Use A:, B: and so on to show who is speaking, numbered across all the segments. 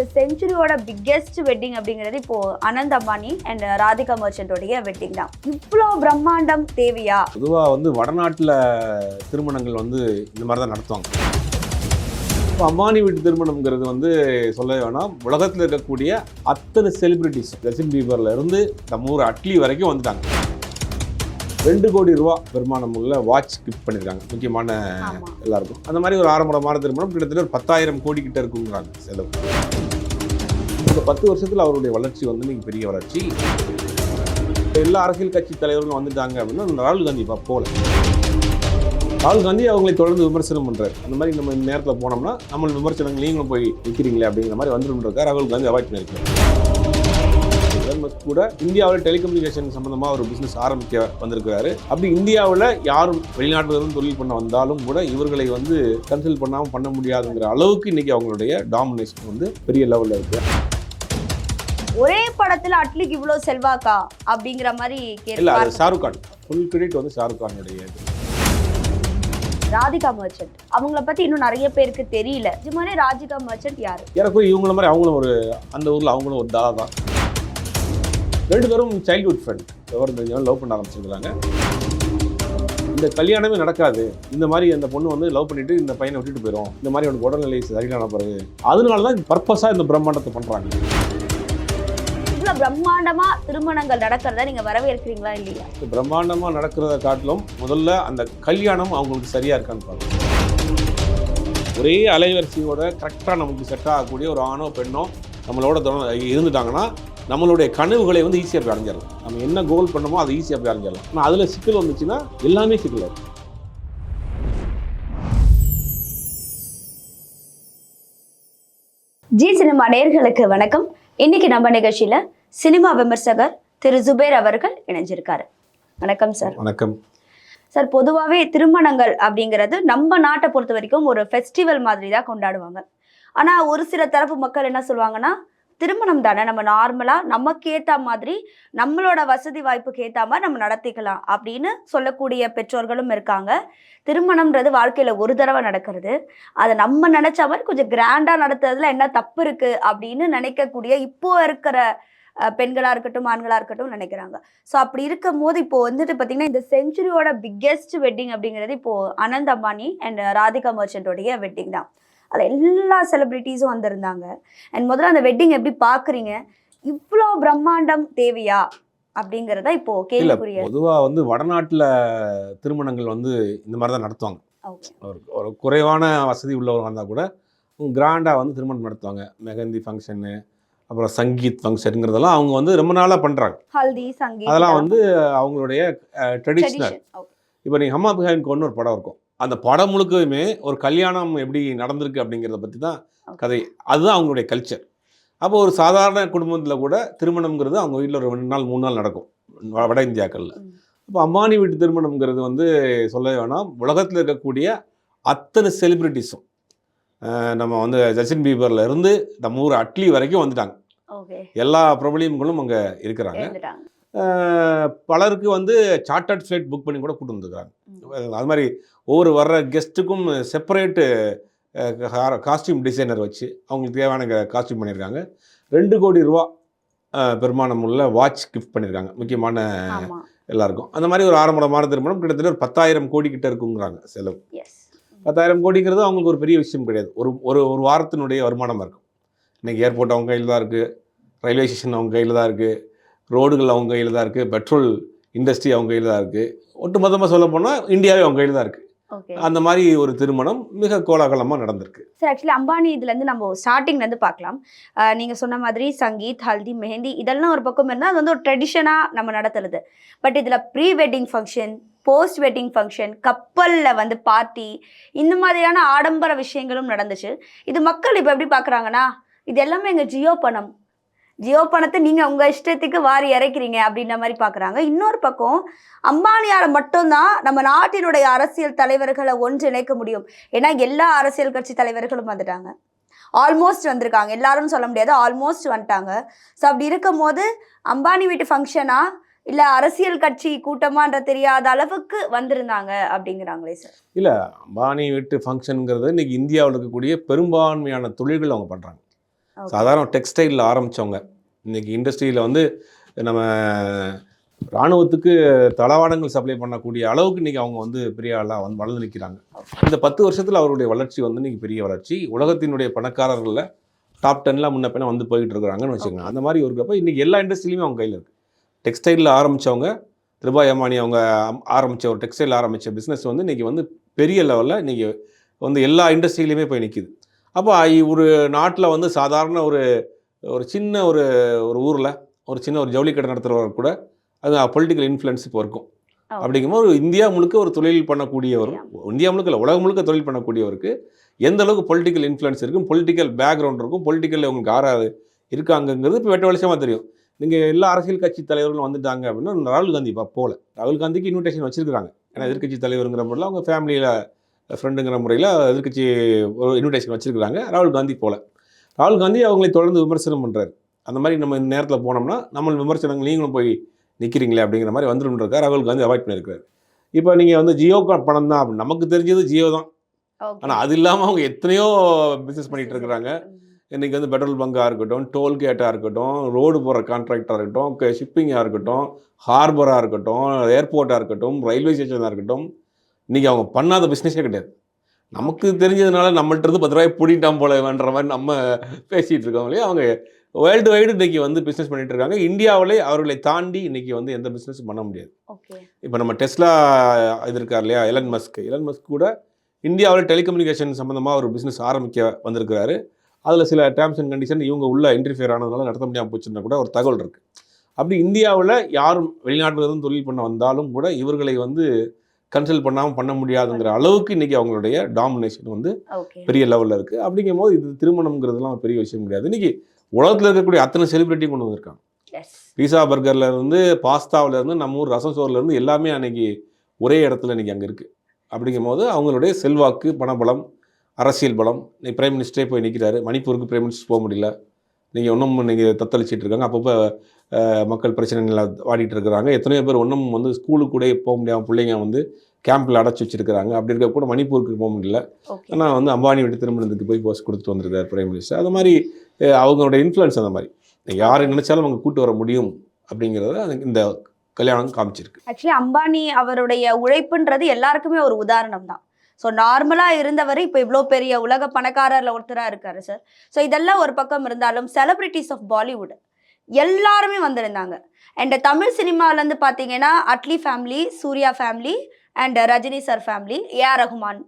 A: இந்த செஞ்சுரியோட biggest wedding அப்படிங்கிறது இப்போ அனந்த் அம்பானி அண்ட் ராதிகா மர்ச்சன்டோடைய வெட்டிங் தான். இவ்வளோ பிரம்மாண்டம் தேவையா?
B: பொதுவாக வந்து வடநாட்டில் திருமணங்கள் வந்து இந்த மாதிரி தான் நடத்துவாங்க. இப்போ அம்பானி வீட்டு திருமணம்ங்கிறது வந்து சொல்ல வேணாம். உலகத்தில் இருக்கக்கூடிய அத்தனை செலிபிரிட்டிஸ் ஜஸ்டின் பீபர்ல இருந்து நம்ம ஊர் அட்லி வரைக்கும் வந்துட்டாங்க. ரெண்டு கோடி ரூபா பெருமானம் உள்ள வாட்ச் கிஃப்ட் பண்ணியிருக்காங்க முக்கியமான எல்லாருக்கும். அந்த மாதிரி ஒரு ஆரம்பமான திருமணம் கிட்டத்தட்ட ஒரு பத்தாயிரம் கோடி கிட்ட இருக்குங்கிறாங்க செலவு. இந்த பத்து வருஷத்தில் அவருடைய வளர்ச்சி வந்து இன்னைக்கு பெரிய வளர்ச்சி. எல்லா அரசியல் கட்சி தலைவர்களும் வந்துட்டாங்க அப்படின்னா ராகுல் காந்தி இப்போ போகல. ராகுல் காந்தி அவங்களை தொடர்ந்து விமர்சனம் பண்ணுறாரு அந்த மாதிரி நம்ம இந்த நேரத்தில் போனோம்னா நம்ம விமர்சனங்கள் நீங்களும் போய் நிற்கிறீங்களே அப்படிங்கிற மாதிரி வந்துருக்கா ராகுல் காந்தி அவாய்ட் பண்ணியிருக்காரு. கூட இந்தியாவில் டெலிகம்யூனிகேஷன் சம்பந்தமாக ஒரு பிஸ்னஸ் ஆரம்பிக்க வந்திருக்கிறாரு. அப்படி இந்தியாவில் யாரும் வெளிநாட்டுல தொழில் பண்ண வந்தாலும் கூட இவர்களை வந்து கன்சல்ட் பண்ணாமல் பண்ண முடியாதுங்கிற அளவுக்கு இன்னைக்கு அவங்களுடைய டாமினேஷன் வந்து பெரிய லெவலில் இருக்குது
A: ஒரே படத்துல அட்லிக்கு இவ்வளோ செல்வாக்கா? அப்படிங்கிற மாதிரி
B: இல்லை அது ஷாருக் கான். ஃபுல் கிரெடிட் வந்து ஷாருக் கானுடைய இது.
A: ராதிகா மர்ச்சன்ட் அவங்கள பத்தி இன்னும் நிறைய பேருக்கு தெரியல. நிஜமாலே ராதிகா மர்ச்சன்ட் யாரு?
B: எனக்கு இவங்கள மாதிரி அவங்களும் ஒரு அந்த ஊரில் அவங்களும் ஒரு தாதா. தான் ரெண்டு பேரும் சைல்ட்ஹுட் ஃப்ரெண்ட் எவர் லவ் பண்ண ஆரம்பிச்சிருக்காங்க இந்த கல்யாணமே நடக்காது. இந்த மாதிரி அந்த பொண்ணு வந்து லவ் பண்ணிட்டு இந்த பையனை விட்டுட்டு போயிடும் இந்த மாதிரி அவனுக்கு உடல்நிலை சரியான பிறகு. அதனால தான் பர்பஸாக இந்த பிரம்மாண்டத்தை பண்ணுறாங்க
A: பிரம்மாண்டமா திருமணங்கள் நடக்கிறத நீங்க வரவேற்கிறீங்களா இல்லையா?
B: இந்த பிரம்மாண்டமாக நடக்கிறத காட்டிலும் முதல்ல அந்த கல்யாணம் அவங்களுக்கு சரியாக இருக்கான்னு பாருங்க. ஒரே அலைவரிசையோட கரெக்டாக நமக்கு செட் ஆகக்கூடிய ஒரு ஆணோ பெண்ணோ நம்மளோட இருந்துட்டாங்கன்னா நம்மளுடைய கனவுகளை வந்து ஈஸியாக போய் அடைஞ்சிடலாம். நம்ம என்ன கோல் பண்ணமோ அதை ஈஸியாக போய் அடைஞ்சிடலாம். ஆனால் அதில் சிக்கல் வந்துச்சுன்னா எல்லாமே சிக்கல் இருக்கு
A: ஜி சினிமா நேயர்களுக்கு வணக்கம். இன்னைக்கு நம்ம நிகழ்ச்சியில சினிமா விமர்சகர் திரு ஜுபேர் அவர்கள் இணைஞ்சிருக்காரு. வணக்கம் சார்.
B: வணக்கம்.
A: சார் பொதுவாகவே திருமணங்கள் அப்படிங்கிறது நம்ம நாட்டை பொறுத்த வரைக்கும் ஒரு ஃபெஸ்டிவல் மாதிரி தான் கொண்டாடுவாங்க. ஆனால் ஒரு சில தரப்பு மக்கள் என்ன சொல்லுவாங்கன்னா திருமணம் தானே நம்ம நார்மலாக நமக்கு ஏற்ற மாதிரி நம்மளோட வசதி வாய்ப்புக்கு ஏற்ற மாதிரி நம்ம நடத்திக்கலாம் அப்படின்னு சொல்லக்கூடிய பெற்றோர்களும் இருக்காங்க. திருமணம்ன்றது வாழ்க்கையில் ஒரு தடவை நடக்கிறது. அதை நம்ம நினச்ச மாதிரி கொஞ்சம் கிராண்டாக நடத்துறதுல என்ன தப்பு இருக்குது அப்படின்னு நினைக்கக்கூடிய இப்போ இருக்கிற அஹ், பெண்களா இருக்கட்டும் ஆண்களா இருக்கட்டும் நினைக்கிறாங்க. ஸோ அப்படி இருக்கும் போது இப்போ வந்துட்டு பார்த்தீங்கன்னா இந்த செஞ்சுரியோட பிக்கெஸ்ட் வெட்டிங் அப்படிங்கிறது இப்போ அனந்த் அம்பானி அண்ட் ராதிகா மர்ச்சன்டோடைய வெட்டிங் தான். அதில் எல்லா செலிப்ரிட்டிஸும் வந்திருந்தாங்க. அண்ட் முதல்ல அந்த வெட்டிங் எப்படி பார்க்குறீங்க இவ்வளோ பிரம்மாண்டம் தேவையா? அப்படிங்கிறத இப்போ கேள்விக்குரிய
B: பொதுவாக வந்து வடநாட்டில் திருமணங்கள் வந்து இந்த மாதிரி தான் நடத்துவாங்க. ஒரு ஒரு குறைவான வசதி உள்ளவங்க வந்தால் கூட கிராண்டாக வந்து திருமணம் நடத்துவாங்க. மெஹந்தி ஃபங்க்ஷனு அப்புறம் சங்கீத் ஃபங்க்ஷனுங்கிறதெல்லாம் அவங்க வந்து ரொம்ப நாளாக பண்ணுறாங்க
A: ஹல்தி சங்கீத்
B: அதெல்லாம் வந்து அவங்களுடைய ட்ரெடிஷ்னல். இப்போ நீங்கள் ஹம்மா பிஹாயின் கொண்டு ஒரு படம் இருக்கும். அந்த படம் முழுக்கவுமே ஒரு கல்யாணம் எப்படி நடந்திருக்கு அப்படிங்கிறத பற்றி தான். கதை. அதுதான் அவங்களுடைய கல்ச்சர் அப்போ ஒரு சாதாரண குடும்பத்தில் கூட திருமணம்ங்கிறது அவங்க வீட்டில் ஒரு ரெண்டு நாள் மூணு நாள் நடக்கும். வட இந்தியாக்களில்.
A: ம்.
B: அப்போ அம்பானி வீட்டு திருமணம்ங்கிறது வந்து சொல்ல வேணாம். உலகத்தில் இருக்கக்கூடிய அத்தனை செலிப்ரிட்டிஸும் நம்ம வந்து ஜஸ்டின் பீபர்ல இருந்து நம்ம ஊர் அட்லி வரைக்கும் வந்துட்டாங்க. எல்லா பிரபலியம்களும் அங்கே இருக்கிறாங்க. பலருக்கு வந்து சார்ட்டர்ட் ஃப்ளைட் புக் பண்ணி கூட கூட்டு வந்துருக்காங்க. அது மாதிரி ஒவ்வொரு வர்ற கெஸ்ட்டுக்கும் செப்பரேட்டு காஸ்டியூம் டிசைனர் வச்சு அவங்களுக்கு தேவையான காஸ்டியூம் பண்ணியிருக்காங்க. ரெண்டு கோடி ரூபா பெருமானம் உள்ள வாட்ச் கிஃப்ட் பண்ணியிருக்காங்க. முக்கியமான எல்லாருக்கும். அந்த மாதிரி ஒரு ஆரம்பமான திருமணம் கிட்டத்தட்ட ஒரு பத்தாயிரம் கோடி கிட்ட இருக்குங்கிறாங்க செலவு. பத்தாயிரம் கோடிங்கிறது அவங்களுக்கு ஒரு பெரிய விஷயம் கிடையாது. ஒரு ஒரு ஒரு வாரத்தினுடைய வருமானம் இருக்கும். இன்னைக்கு ஏர்போர்ட் அவங்க கையில் தான் இருக்குது ரயில்வே ஸ்டேஷன் அவங்க கையில் தான் இருக்குது ரோடுகள் அவங்க கையில் தான் இருக்குது பெட்ரோல் இண்டஸ்ட்ரி அவங்க கையில் தான் இருக்குது ஒட்டுமொத்தமாக சொல்ல போனால் இந்தியாவே அவங்க கையில் தான் இருக்குது அந்த மாதிரி ஒரு திருமணம் மிக கோலாகலமாக நடந்திருக்கு.
A: சார் ஆக்சுவலி அம்பானி இதுலேருந்து நம்ம ஸ்டார்டிங்லேருந்து பார்க்கலாம். அஹ் நீங்க சொன்ன மாதிரி சங்கீத் ஹல்தி மெஹந்தி இதெல்லாம் ஒரு பக்கம் இருந்தால் அது வந்து ஒரு ட்ரெடிஷனாக நம்ம நடத்துறது. பட் இதில் pre wedding function post wedding function கப்பலில் வந்து பார்ட்டி இந்த மாதிரியான ஆடம்பர விஷயங்களும் நடந்துச்சு. இது மக்கள் இப்போ எப்படி பார்க்குறாங்கன்னா இது எல்லாமே எங்கள் ஜியோ பணம். ஜியோ பணத்தை நீங்கள் உங்கள் இஷ்டத்துக்கு வாரி இறைக்கிறீங்க அப்படின்ற மாதிரி பார்க்குறாங்க இன்னொரு பக்கம் அம்பானியால் மட்டும்தான் நம்ம நாட்டினுடைய அரசியல் தலைவர்களை ஒன்றிணைக்க முடியும். ஏன்னா எல்லா அரசியல் கட்சி தலைவர்களும் வந்துட்டாங்க. ஆல்மோஸ்ட் வந்திருக்காங்க. எல்லாரும் சொல்ல முடியாது. ஆல்மோஸ்ட் வந்துட்டாங்க. ஸோ அப்படி இருக்கும்போது அம்பானி வீட்டு ஃபங்க்ஷனா இல்லை அரசியல் கட்சி கூட்டமான்ற தெரியாத அளவுக்கு வந்திருந்தாங்க அப்படிங்கிறாங்களே சார்
B: அம்பானி வீட்டு ஃபங்க்ஷனுங்கிறது இன்னைக்கு இந்தியாவில் இருக்கக்கூடிய பெரும்பான்மையான தொழில்கள் அவங்க பண்ணுறாங்க சாதாரண டெக்ஸ்டைலில் ஆரம்பித்தவங்க இன்னைக்கு இண்டஸ்ட்ரியில் வந்து நம்ம இராணுவத்துக்கு தளவாடங்கள் சப்ளை பண்ணக்கூடிய அளவுக்கு இன்னைக்கு அவங்க வந்து பெரிய ஆளாக வந்து வளர்ந்து நிற்கிறாங்க இந்த பத்து வருஷத்தில் அவருடைய வளர்ச்சி வந்து இன்னைக்கு பெரிய வளர்ச்சி. உலகத்தினுடைய பணக்காரர்களில் டாப் டென்லாம் முன்ன பின்ன வந்து போயிட்டு இருக்கிறாங்கன்னு வச்சுக்கோங்க. அந்த மாதிரி இருக்கப்ப இன்னைக்கு எல்லா இண்டஸ்ட்ரியிலுமே அவங்க கையில் இருக்குது டெக்ஸ்டைலில் ஆரம்பித்தவங்க திருபாய் அம்பானி அவங்க ஆரம்பிச்ச ஒரு டெக்ஸ்டைல் ஆரம்பித்த பிஸ்னஸ் வந்து இன்னைக்கு வந்து பெரிய லெவலில் இன்னைக்கு வந்து எல்லா இண்டஸ்ட்ரியிலையுமே போய் நிற்கிது அப்போ ஒரு நாட்டில் வந்து சாதாரண ஒரு ஒரு சின்ன ஒரு ஒரு ஊரில் ஒரு சின்ன ஒரு ஜவுளி கடை நடத்துகிறவர் கூட அது பொலிட்டிக்கல் இன்ஃப்ளூயன்ஸ் இப்போ இருக்கும். அப்படிங்கும்போது ஒரு இந்தியா முழுக்க ஒரு தொழில் பண்ணக்கூடியவர் இந்தியா முழுக்க. இல்லை உலகம் முழுக்க தொழில் பண்ணக்கூடியவருக்கு எந்த அளவுக்கு பொலிட்டிக்கல் இன்ஃப்ளூயன்ஸ் இருக்கும் பொலிட்டிக்கல் பேக்ரவுண்ட் இருக்கும் பொலிட்டிக்கல் உங்களுக்கு யாராவது இருக்காங்கங்கிறது இப்போ வெட்ட வெளிச்சமாக தெரியும். நீங்கள் எல்லா அரசியல் கட்சி தலைவர்களும் வந்துட்டாங்க அப்படின்னா ராகுல் காந்தி இப்போ போகல ராகுல் காந்திக்கு இன்விடேஷன் வச்சிருக்காங்க ஏன்னா எதிர்க்கட்சி தலைவருங்கிற முறையில் அவங்க ஃபேமிலியில் ஃப்ரெண்டுங்கிற முறையில் எதிர்க்கட்சி ஒரு இன்விடேஷன் வச்சிருக்காங்க ராகுல் காந்தி போகல ராகுல் காந்தி அவங்களை தொடர்ந்து விமர்சனம் பண்ணுறாரு அந்த மாதிரி நம்ம இந்த நேரத்தில் போனோம்னா நம்ம விமர்சனங்கள் நீங்களும் போய் நிற்கிறீங்களே அப்படிங்கிற மாதிரி வந்துருன்றக்கா ராகுல் காந்தி அவாய்ட் பண்ணியிருக்காரு இப்போ நீங்கள் வந்து ஜியோ பணம் தான் அப்படின்னு நமக்கு தெரிஞ்சது ஜியோ தான். ஆனால் அது இல்லாமல் அவங்க எத்தனையோ பிஸ்னஸ் பண்ணிட்டு இருக்கிறாங்க. இன்றைக்கி வந்து பெட்ரோல் பங்காக இருக்கட்டும் டோல்கேட்டாக இருக்கட்டும் ரோடு போகிற கான்ட்ராக்டாக இருக்கட்டும் ஷிப்பிங்காக இருக்கட்டும் ஹார்பராக இருக்கட்டும் ஏர்போர்ட்டாக இருக்கட்டும் ரயில்வே ஸ்டேஷனாக இருக்கட்டும் இன்றைக்கி அவங்க பண்ணாத பிஸ்னஸே கிடையாது. நமக்கு தெரிஞ்சதுனால நம்மள்ட்ட இருந்து பத்து ரூபாய் பிடிட்டாம் போலன்ற மாதிரி நம்ம பேசிகிட்டு இருக்கோம் இல்லையா? அவங்க வேர்ல்டு வைடு இன்றைக்கி வந்து பிஸ்னஸ் பண்ணிட்டு இருக்காங்க. இந்தியாவிலே அவர்களை தாண்டி இன்றைக்கி வந்து எந்த பிஸ்னஸும் பண்ண முடியாது. இப்போ நம்ம டெஸ்லா இது இருக்கார் இல்லையா? எலன் மஸ்க் எலன் மஸ்க் கூட இந்தியாவில் டெலிகம்யூனிகேஷன் சம்மந்தமாக ஒரு பிஸ்னஸ் ஆரம்பிக்க வந்திருக்கிறாரு. அதில் சில டேர்ம்ஸ் அண்ட் கண்டிஷன் இவங்க உள்ள இன்டர்ஃபியர் ஆனதுனால நடத்த முடியாமல் போச்சுன்னா கூட ஒரு தகவல் இருக்குது அப்படி இந்தியாவில் யாரும் வெளிநாட்டில் இருந்து தொழில் பண்ண வந்தாலும் கூட இவர்களை வந்து கன்சல்ட் பண்ணாமல் பண்ண முடியாதுங்கிற அளவுக்கு இன்றைக்கி அவங்களுடைய டாமினேஷன் வந்து பெரிய லெவலில் இருக்குது அப்படிங்கும்போது இது திருமணம்ங்கிறதுலாம் ஒரு பெரிய விஷயம் கிடையாது. இன்றைக்கி உலகத்தில் இருக்கக்கூடிய அத்தனை செலிபிரிட்டியும் கொண்டு வந்திருக்காங்க. பீஸா பர்கர்ல இருந்து பாஸ்தாவுல இருந்து நம்ம ஊர் ரசம் சோறுல இருந்து எல்லாமே அன்னைக்கு ஒரே இடத்துல இன்னைக்கு அங்கே இருக்குது அப்படிங்கும்போது அவங்களுடைய செல்வாக்கு பணபலம் அரசியல் பலம் நீ பிரைம் மினிஸ்டரே போய் நிற்கிறாரு மணிப்பூருக்கு பிரைம் மினிஸ்டர் போக முடியல. நீங்கள் இன்னும் நீங்கள் தத்தளிச்சிட்டு இருக்காங்க. அப்பப்போ மக்கள் பிரச்சனைகள் வாடிட்டு இருக்கிறாங்க. எத்தனையோ பேர் இன்னும் வந்து ஸ்கூலுக்கு கூட போக முடியாமல் பிள்ளைங்க வந்து கேம்பில் அடைச்சி வச்சிருக்கிறாங்க. அப்படி இருக்க கூட மணிப்பூருக்கு போக முடியல. ஆனால் வந்து அம்பானி வீட்டு திருமணத்துக்கு போய் போஸ்ட் கொடுத்துட்டு வந்திருக்காரு பிரைம் மினிஸ்டர் அது மாதிரி அவங்களோட இன்ஃப்ளூயன்ஸ் அந்த மாதிரி. யாரை நினைச்சாலும் அவங்க கூட்டு வர முடியும் அப்படிங்கிறத இந்த கல்யாணம் காமிச்சிருக்கு.
A: ஆக்சுவலி அம்பானி அவருடைய உழைப்புன்றது எல்லாருக்குமே ஒரு உதாரணம் தான். ஸோ நார்மலாக இருந்தவர் இப்போ இவ்வளோ பெரிய உலக பணக்காரர்ல ஒருத்தராக இருக்காரு சார் ஸோ இதெல்லாம் ஒரு பக்கம் இருந்தாலும் செலிபிரிட்டிஸ் ஆஃப் பாலிவுட் எல்லாருமே வந்திருந்தாங்க. அண்ட் தமிழ் சினிமாவிலேருந்து பார்த்தீங்கன்னா Atlee family Suriya family and Rajini sir family A R Rahman.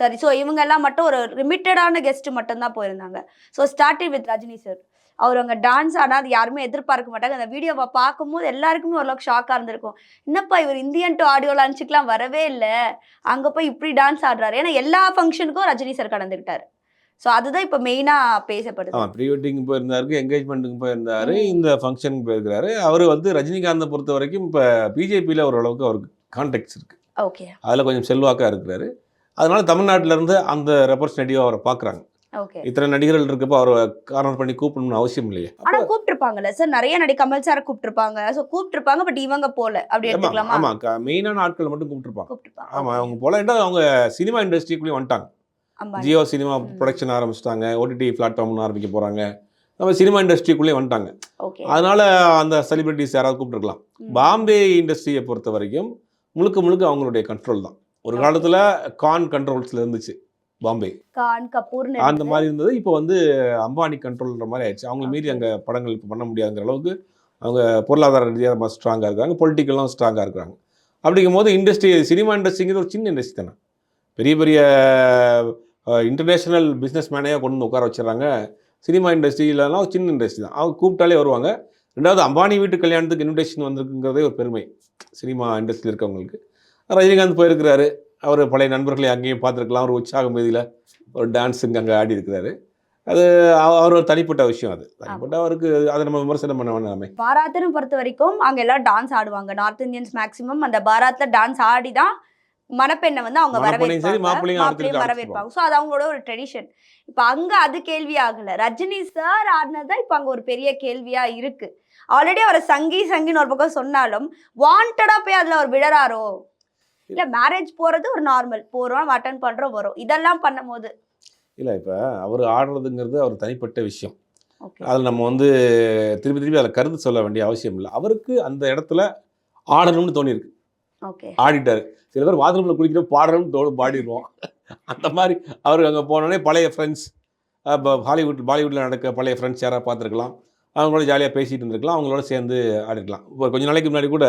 A: சரி ஸோ இவங்கெல்லாம் மட்டும் ஒரு லிமிட்டடான கெஸ்ட் மட்டும்தான் போயிருந்தாங்க. So starting with Rajini sir அவர் அங்கே டான்ஸ் ஆனால் அது யாருமே எதிர்பார்க்க மாட்டாங்க. அந்த வீடியோவை பார்க்கும்போது எல்லாருக்குமே ஓரளவுக்கு ஷாக்காக இருந்திருக்கும். என்னப்பா இவர் இந்தியன் டு ஆடியோ லான்ச்சுக்கெலாம் வரவே இல்லை. அங்கே போய் இப்படி டான்ஸ் ஆடுறாரு. ஏன்னா எல்லா ஃபங்க்ஷனுக்கும் ரஜினி சார் கடந்துக்கிட்டார் ஸோ அதுதான் இப்போ மெயினாக பேசப்படுது.
B: ஆமாம் ப்ரீ வெட்டிங் போயிருந்தாரு என்கேஜ்மெண்ட்டுக்கு போயிருந்தாரு இந்த ஃபங்க்ஷனுக்கு போயிருக்கிறாரு. அவர் வந்து ரஜினிகாந்தை பொறுத்த வரைக்கும் இப்போ பிஜேபியில் ஓரளவுக்கு அவருக்கு கான்டாக்ட்ஸ் இருக்குது
A: ஓகே
B: அதில் கொஞ்சம் செல்வாக்காக இருக்கிறாரு. அதனால தமிழ்நாட்டுல இருந்து அந்த ரெப்ரஸன்டேட்டிவாக அவரை பார்க்குறாங்க
A: ஓகே
B: இத்தனை நடிகர்கள் இருக்கப்போ அவரை கார்னர் பண்ணி கூப்பிடணும்னு அவசியம் இல்லையே.
A: ஆனா கூப்பிட்டுருப்பாங்கல்ல சார் நிறைய நடி கமல் சார் கூப்பிட்டுருப்பாங்க. ஸோ கூப்பிட்டுருப்பாங்க பட் இவங்க போல. அப்படி எடுத்துக்கலாமா?
B: ஆமாம் மெயினான ஆட்களை மட்டும் கூப்பிட்டுருப்பாங்க. ஆமாம் அவங்க போல அவங்க சினிமா இண்டஸ்ட்ரிக்குள்ளேயும் வந்துட்டாங்க. ஜியோ சினிமா. ப்ரொடக்ஷன் ஆரம்பிச்சிட்டாங்க. ஓடிடி பிளாட்ஃபார்ம்னு ஆரம்பிக்க போகிறாங்க நம்ம சினிமா இண்டஸ்ட்ரிக்குள்ளே வந்துட்டாங்க. அதனால அந்த செலிபிரிட்டிஸ் யாராவது கூப்பிட்டுருக்கலாம். பாம்பே இண்டஸ்ட்ரியை பொறுத்த வரைக்கும் முழுக்க முழுக்க அவங்களுடைய கண்ட்ரோல் தான். ஒரு. காலத்தில் கான் கண்ட்ரோல்ஸில் இருந்துச்சு பாம்பே.
A: கான் கபூர்னு
B: அந்த. மாதிரி இருந்தது. இப்போ வந்து அம்பானி கண்ட்ரோல்ன்ற மாதிரி ஆயிடுச்சு. அவங்க மீறி அங்கே படங்கள் இப்போ பண்ண முடியாதுங்கிற அளவுக்கு அவங்க பொருளாதார ரீதியாக ரொம்ப ஸ்ட்ராங்காக இருக்காங்க. பொலிட்டிக்கலும் ஸ்ட்ராங்காக இருக்கிறாங்க அப்படிங்கும் போது இண்டஸ்ட்ரி சினிமா இண்டஸ்ட்ரிங்கிறது ஒரு சின்ன இண்டஸ்ட்ரி தானே. பெரிய பெரிய இன்டர்நேஷ்னல் பிஸ்னஸ் மேனையாக கொண்டு வந்து உட்கார வச்சிடறாங்க. சினிமா இண்டஸ்ட்ரியிலலாம் சின்ன இண்டஸ்ட்ரி தான். அவங்க கூப்பிட்டாலே வருவாங்க. ரெண்டாவது அம்பானி வீட்டு கல்யாணத்துக்கு இன்விடேஷன் வந்திருக்குங்கிறதே ஒரு பெருமை. சினிமா இண்டஸ்ட்ரியில் இருக்கவங்களுக்கு. ரஜினிகாந்த் போயிருக்கிறாரு. அவர் பழைய நண்பர்களை அங்கேயும் பார்த்துருக்கலாம். ஒரு உற்சாக மீதியில் ஒரு டான்ஸுங்க அங்கே ஆடி இருக்கிறாரு. அது அவ- அவர் ஒரு தனிப்பட்ட விஷயம் அது. தனிப்பட்ட அவருக்கு அதை நம்ம விமர்சனம் பண்ண வேணாமே
A: பாராத்துன்னு பொறுத்த வரைக்கும் அங்க எல்லாம் டான்ஸ் ஆடுவாங்க. நார்த் இந்தியன்ஸ் மேக்ஸிமம் அந்த பாராத்ல டான்ஸ் ஆடி தான் மணப்பெண்ணை வந்து அவங்க வரவேற்பாங்க.
B: மாப்பிள்ளையும்
A: வரவேற்பாங்க. ஸோ அது அவங்களோட ஒரு ட்ரெடிஷன் இப்போ அங்க அது கேள்வி ஆகல. ரஜினி சார் ஆடினதான் இப்போ அங்க ஒரு பெரிய கேள்வியா இருக்கு. ஆல்ரெடி அவரை சங்கி சங்கின்னு ஒரு பக்கம் சொன்னாலும் வாண்டடா போய் அதுல அவர் விழறாரோ? இல்ல மேரேஜ் போறது ஒரு நார்மல் போறோம் அட்டன் பண்றோம் வரும். இதெல்லாம் பண்ணும்போது.
B: இல்லை இப்போ அவர் ஆடுறதுங்கிறது அவர் தனிப்பட்ட விஷயம். அதில் நம்ம வந்து திருப்பி திருப்பி அதில் கருத்து சொல்ல வேண்டிய அவசியம் இல்லை. அவருக்கு அந்த இடத்துல ஆடணும்னு தோணியிருக்கு. ஆடிட்டாரு. சில பேர் பாத்ரூமில் குளிக்கிற பாடணும்னு தோணு பாடிடுவோம். அந்த மாதிரி அவருக்கு அங்கே போனோடனே பழைய ஃப்ரெண்ட்ஸ் இப்போ ஹாலிவுட் பாலிவுட்டில் நடக்க பழைய ஃப்ரெண்ட்ஸ் யாராவது பார்த்துருக்கலாம். அவங்களோட ஜாலியாக பேசிகிட்டு இருந்திருக்கலாம். அவங்களோட சேர்ந்து ஆடிருக்கலாம். இப்போ கொஞ்ச நாளைக்கு முன்னாடி கூட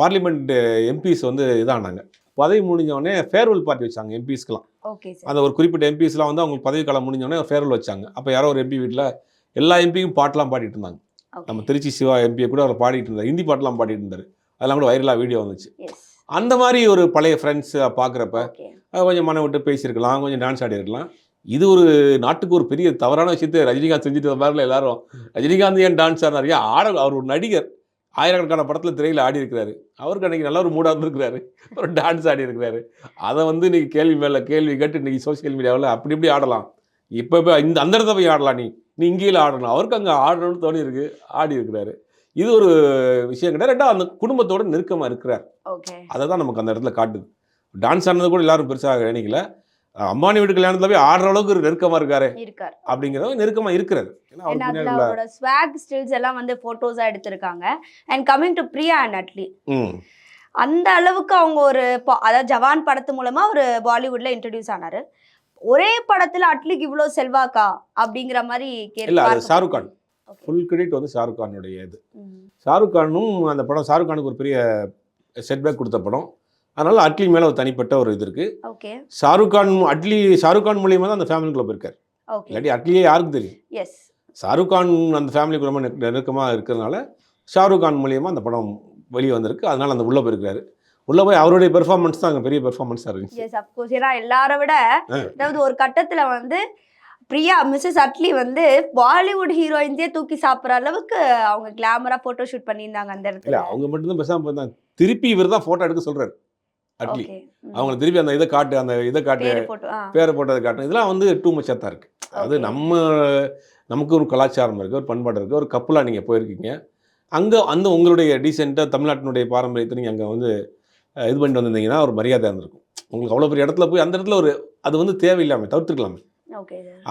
B: பார்லிமெண்ட் எம்பிஸ் வந்து இதானாங்க. பதவி முடிஞ்சவொடனே ஃபேர்வெல் பார்ட்டி வச்சாங்க எம்பிஸ்க்கெலாம் அந்த ஒரு குறிப்பிட்ட எம்பிஸ்லாம் வந்து அவங்களுக்கு பதவி காலம் முடிஞ்சோடனே ஃபேர்வெல் வச்சாங்க. அப்போ யாரோ ஒரு எம்பி வீட்டில் எல்லா எம்பியும் பாட்டெலாம் பாடிட்டு இருந்தாங்க. நம்ம திருச்சி சிவா எம்பியை கூட அவர் பாடிட்டு இருந்தார். ஹிந்தி பாட்டெலாம் பாடிட்டு இருந்தார். அதெல்லாம் கூட வைரலாக வீடியோ வந்துச்சு. அந்த மாதிரி ஒரு பழைய ஃப்ரெண்ட்ஸ் பார்க்குறப்ப கொஞ்சம் மனம் விட்டு பேசியிருக்கலாம் கொஞ்சம் டான்ஸ் ஆடி இருக்கலாம். இது ஒரு நாட்டுக்கு ஒரு பெரிய தவறான விஷயத்தை ரஜினிகாந்த் செஞ்சுட்டு வந்தார்ல எல்லாரும். ரஜினிகாந்த் ஏன் டான்ஸ் ஆடினார் ஏன் ஆட அவர் ஒரு நடிகர். ஆயிரக்கணக்கான படத்தில் திரையில் ஆடி இருக்கிறாரு. அவருக்கு அன்றைக்கி நல்ல ஒரு மூடாக இருந்திருக்கிறாரு. ஒரு டான்ஸ் ஆடி இருக்கிறாரு. அதை வந்து இன்னைக்கு கேள்வி மேலே கேள்வி கேட்டு இன்னைக்கு சோஷியல் மீடியாவில் அப்படி இப்படி ஆடலாம். இப்போ இப்போ இந்த அந்த இடத்துல போய் ஆடலாம் நீ. நீ இங்கேயும் ஆடணும். அவருக்கு அங்கே ஆடணும்னு தோணி இருக்கு ஆடி இருக்கிறாரு. இது ஒரு விஷயம் கிடையாது. ரெண்டாவது அந்த குடும்பத்தோட நெருக்கமாக இருக்கிறார். அதை தான் நமக்கு அந்த இடத்துல காட்டுது. டான்ஸ் ஆனது கூட எல்லாரும் பெருசாக நினைக்கல. அம்பானி வீட்டு கல்யாணத்துல போய் ஆடுற அளவுக்கு ஒரு நெருக்கமாக இருக்காரு
A: இருக்கார்.
B: அப்படிங்கிறத பின்னாடி உள்ள-
A: அவரோட ஸ்வாக் ஸ்டில்ஸ் எல்லாம் வந்து போட்டோஸா எடுத்திருக்காங்க. And coming to Priya and Atlee அந்த அளவுக்கு அவங்க ஒரு அதாவது ஜவான் படத்து மூலமா ஒரு பாலிவுட்ல இன்ட்ரடியூஸ் ஆனாரு. ஒரே படத்துல அட்லிக்கு இவ்ளோ செல்வாக்கா? அப்படிங்கிற மாதிரி கேள்வி
B: ஷாருக் கான். ஃபுல் கிரெடிட் வந்து ஷாருக் கானுடைய இது. ஷாருக் கானும் அந்த படம் ஷாருக் கானுக்கு ஒரு பெரிய செட்பேக் கொடுத்த படம். அதனால அட்லி மேலே ஒரு தனிப்பட்ட ஒரு இது இருக்கு.
A: ஓகே
B: ஷாருக் கான் அட்லி ஷாருக் கான் மூலியமா தான் அந்த ஃபேமிலிக்குள்ள போயிருக்காரு.
A: ஓகே
B: இல்லாட்டி அட்லியே யாருக்கு தெரியும்?
A: எஸ்
B: ஷாருக் கான் அந்த ஃபேமிலிக்கு ரொம்ப நெருக்க- நெருக்கமா இருக்கிறதுனால ஷாருக் கான் மூலியமா அந்த படம் வெளியே வந்திருக்கு. அதனால அந்த உள்ள போயிருக்காரு. உள்ள போய் அவருடைய பெர்ஃபார்மன்ஸ் தான் அங்கே பெரிய பெர்ஃபார்மன்ஸாக இருந்துச்சு.
A: எஸ் அப்கோர்ஸ் ஏன்னா எல்லாரை விட. அதாவது ஒரு கட்டத்துல வந்து பிரியா மிஸ்ஸஸ் அட்லி வந்து பாலிவுட் ஹீரோயின்ஸே தூக்கி சாப்பிட்ற அளவுக்கு அவங்க கிளாமரா போட்டோ ஷூட் பண்ணியிருந்தாங்க அந்த இடத்துல.
B: அவங்க மட்டும்தான் பேசாமல் போயிருந்தாங்க. திருப்பி இவர் தான் ஃபோட்டோ எடுக்க சொல்றாரு அட்லி.
A: ஓகே
B: அவங்கள திருப்பி அந்த இதை காட்டு அந்த இதை காட்டு
A: பேரு போட்டோ
B: போட்டதை காட்டணும் இதெல்லாம் வந்து டூ மச்சாக தான் இருக்குது அது. நம்ம நமக்கு ஒரு கலாச்சாரம் இருக்குது ஒரு பண்பாடு இருக்குது ஒரு கப்பலாக நீங்கள் போயிருக்கீங்க. அங்கே அந்த உங்களுடைய டீசெண்டாக தமிழ்நாட்டினுடைய பாரம்பரியத்தை நீங்கள் அங்கே வந்து இது பண்ணிட்டு வந்திருந்தீங்கன்னா ஒரு மரியாதை இருந்திருக்கும். உங்களுக்கு அவ்வளோ பெரிய இடத்துல போய் அந்த இடத்துல ஒரு அது வந்து தேவையில்லாமல் தவிர்த்துருக்கலாமே
A: ஓகே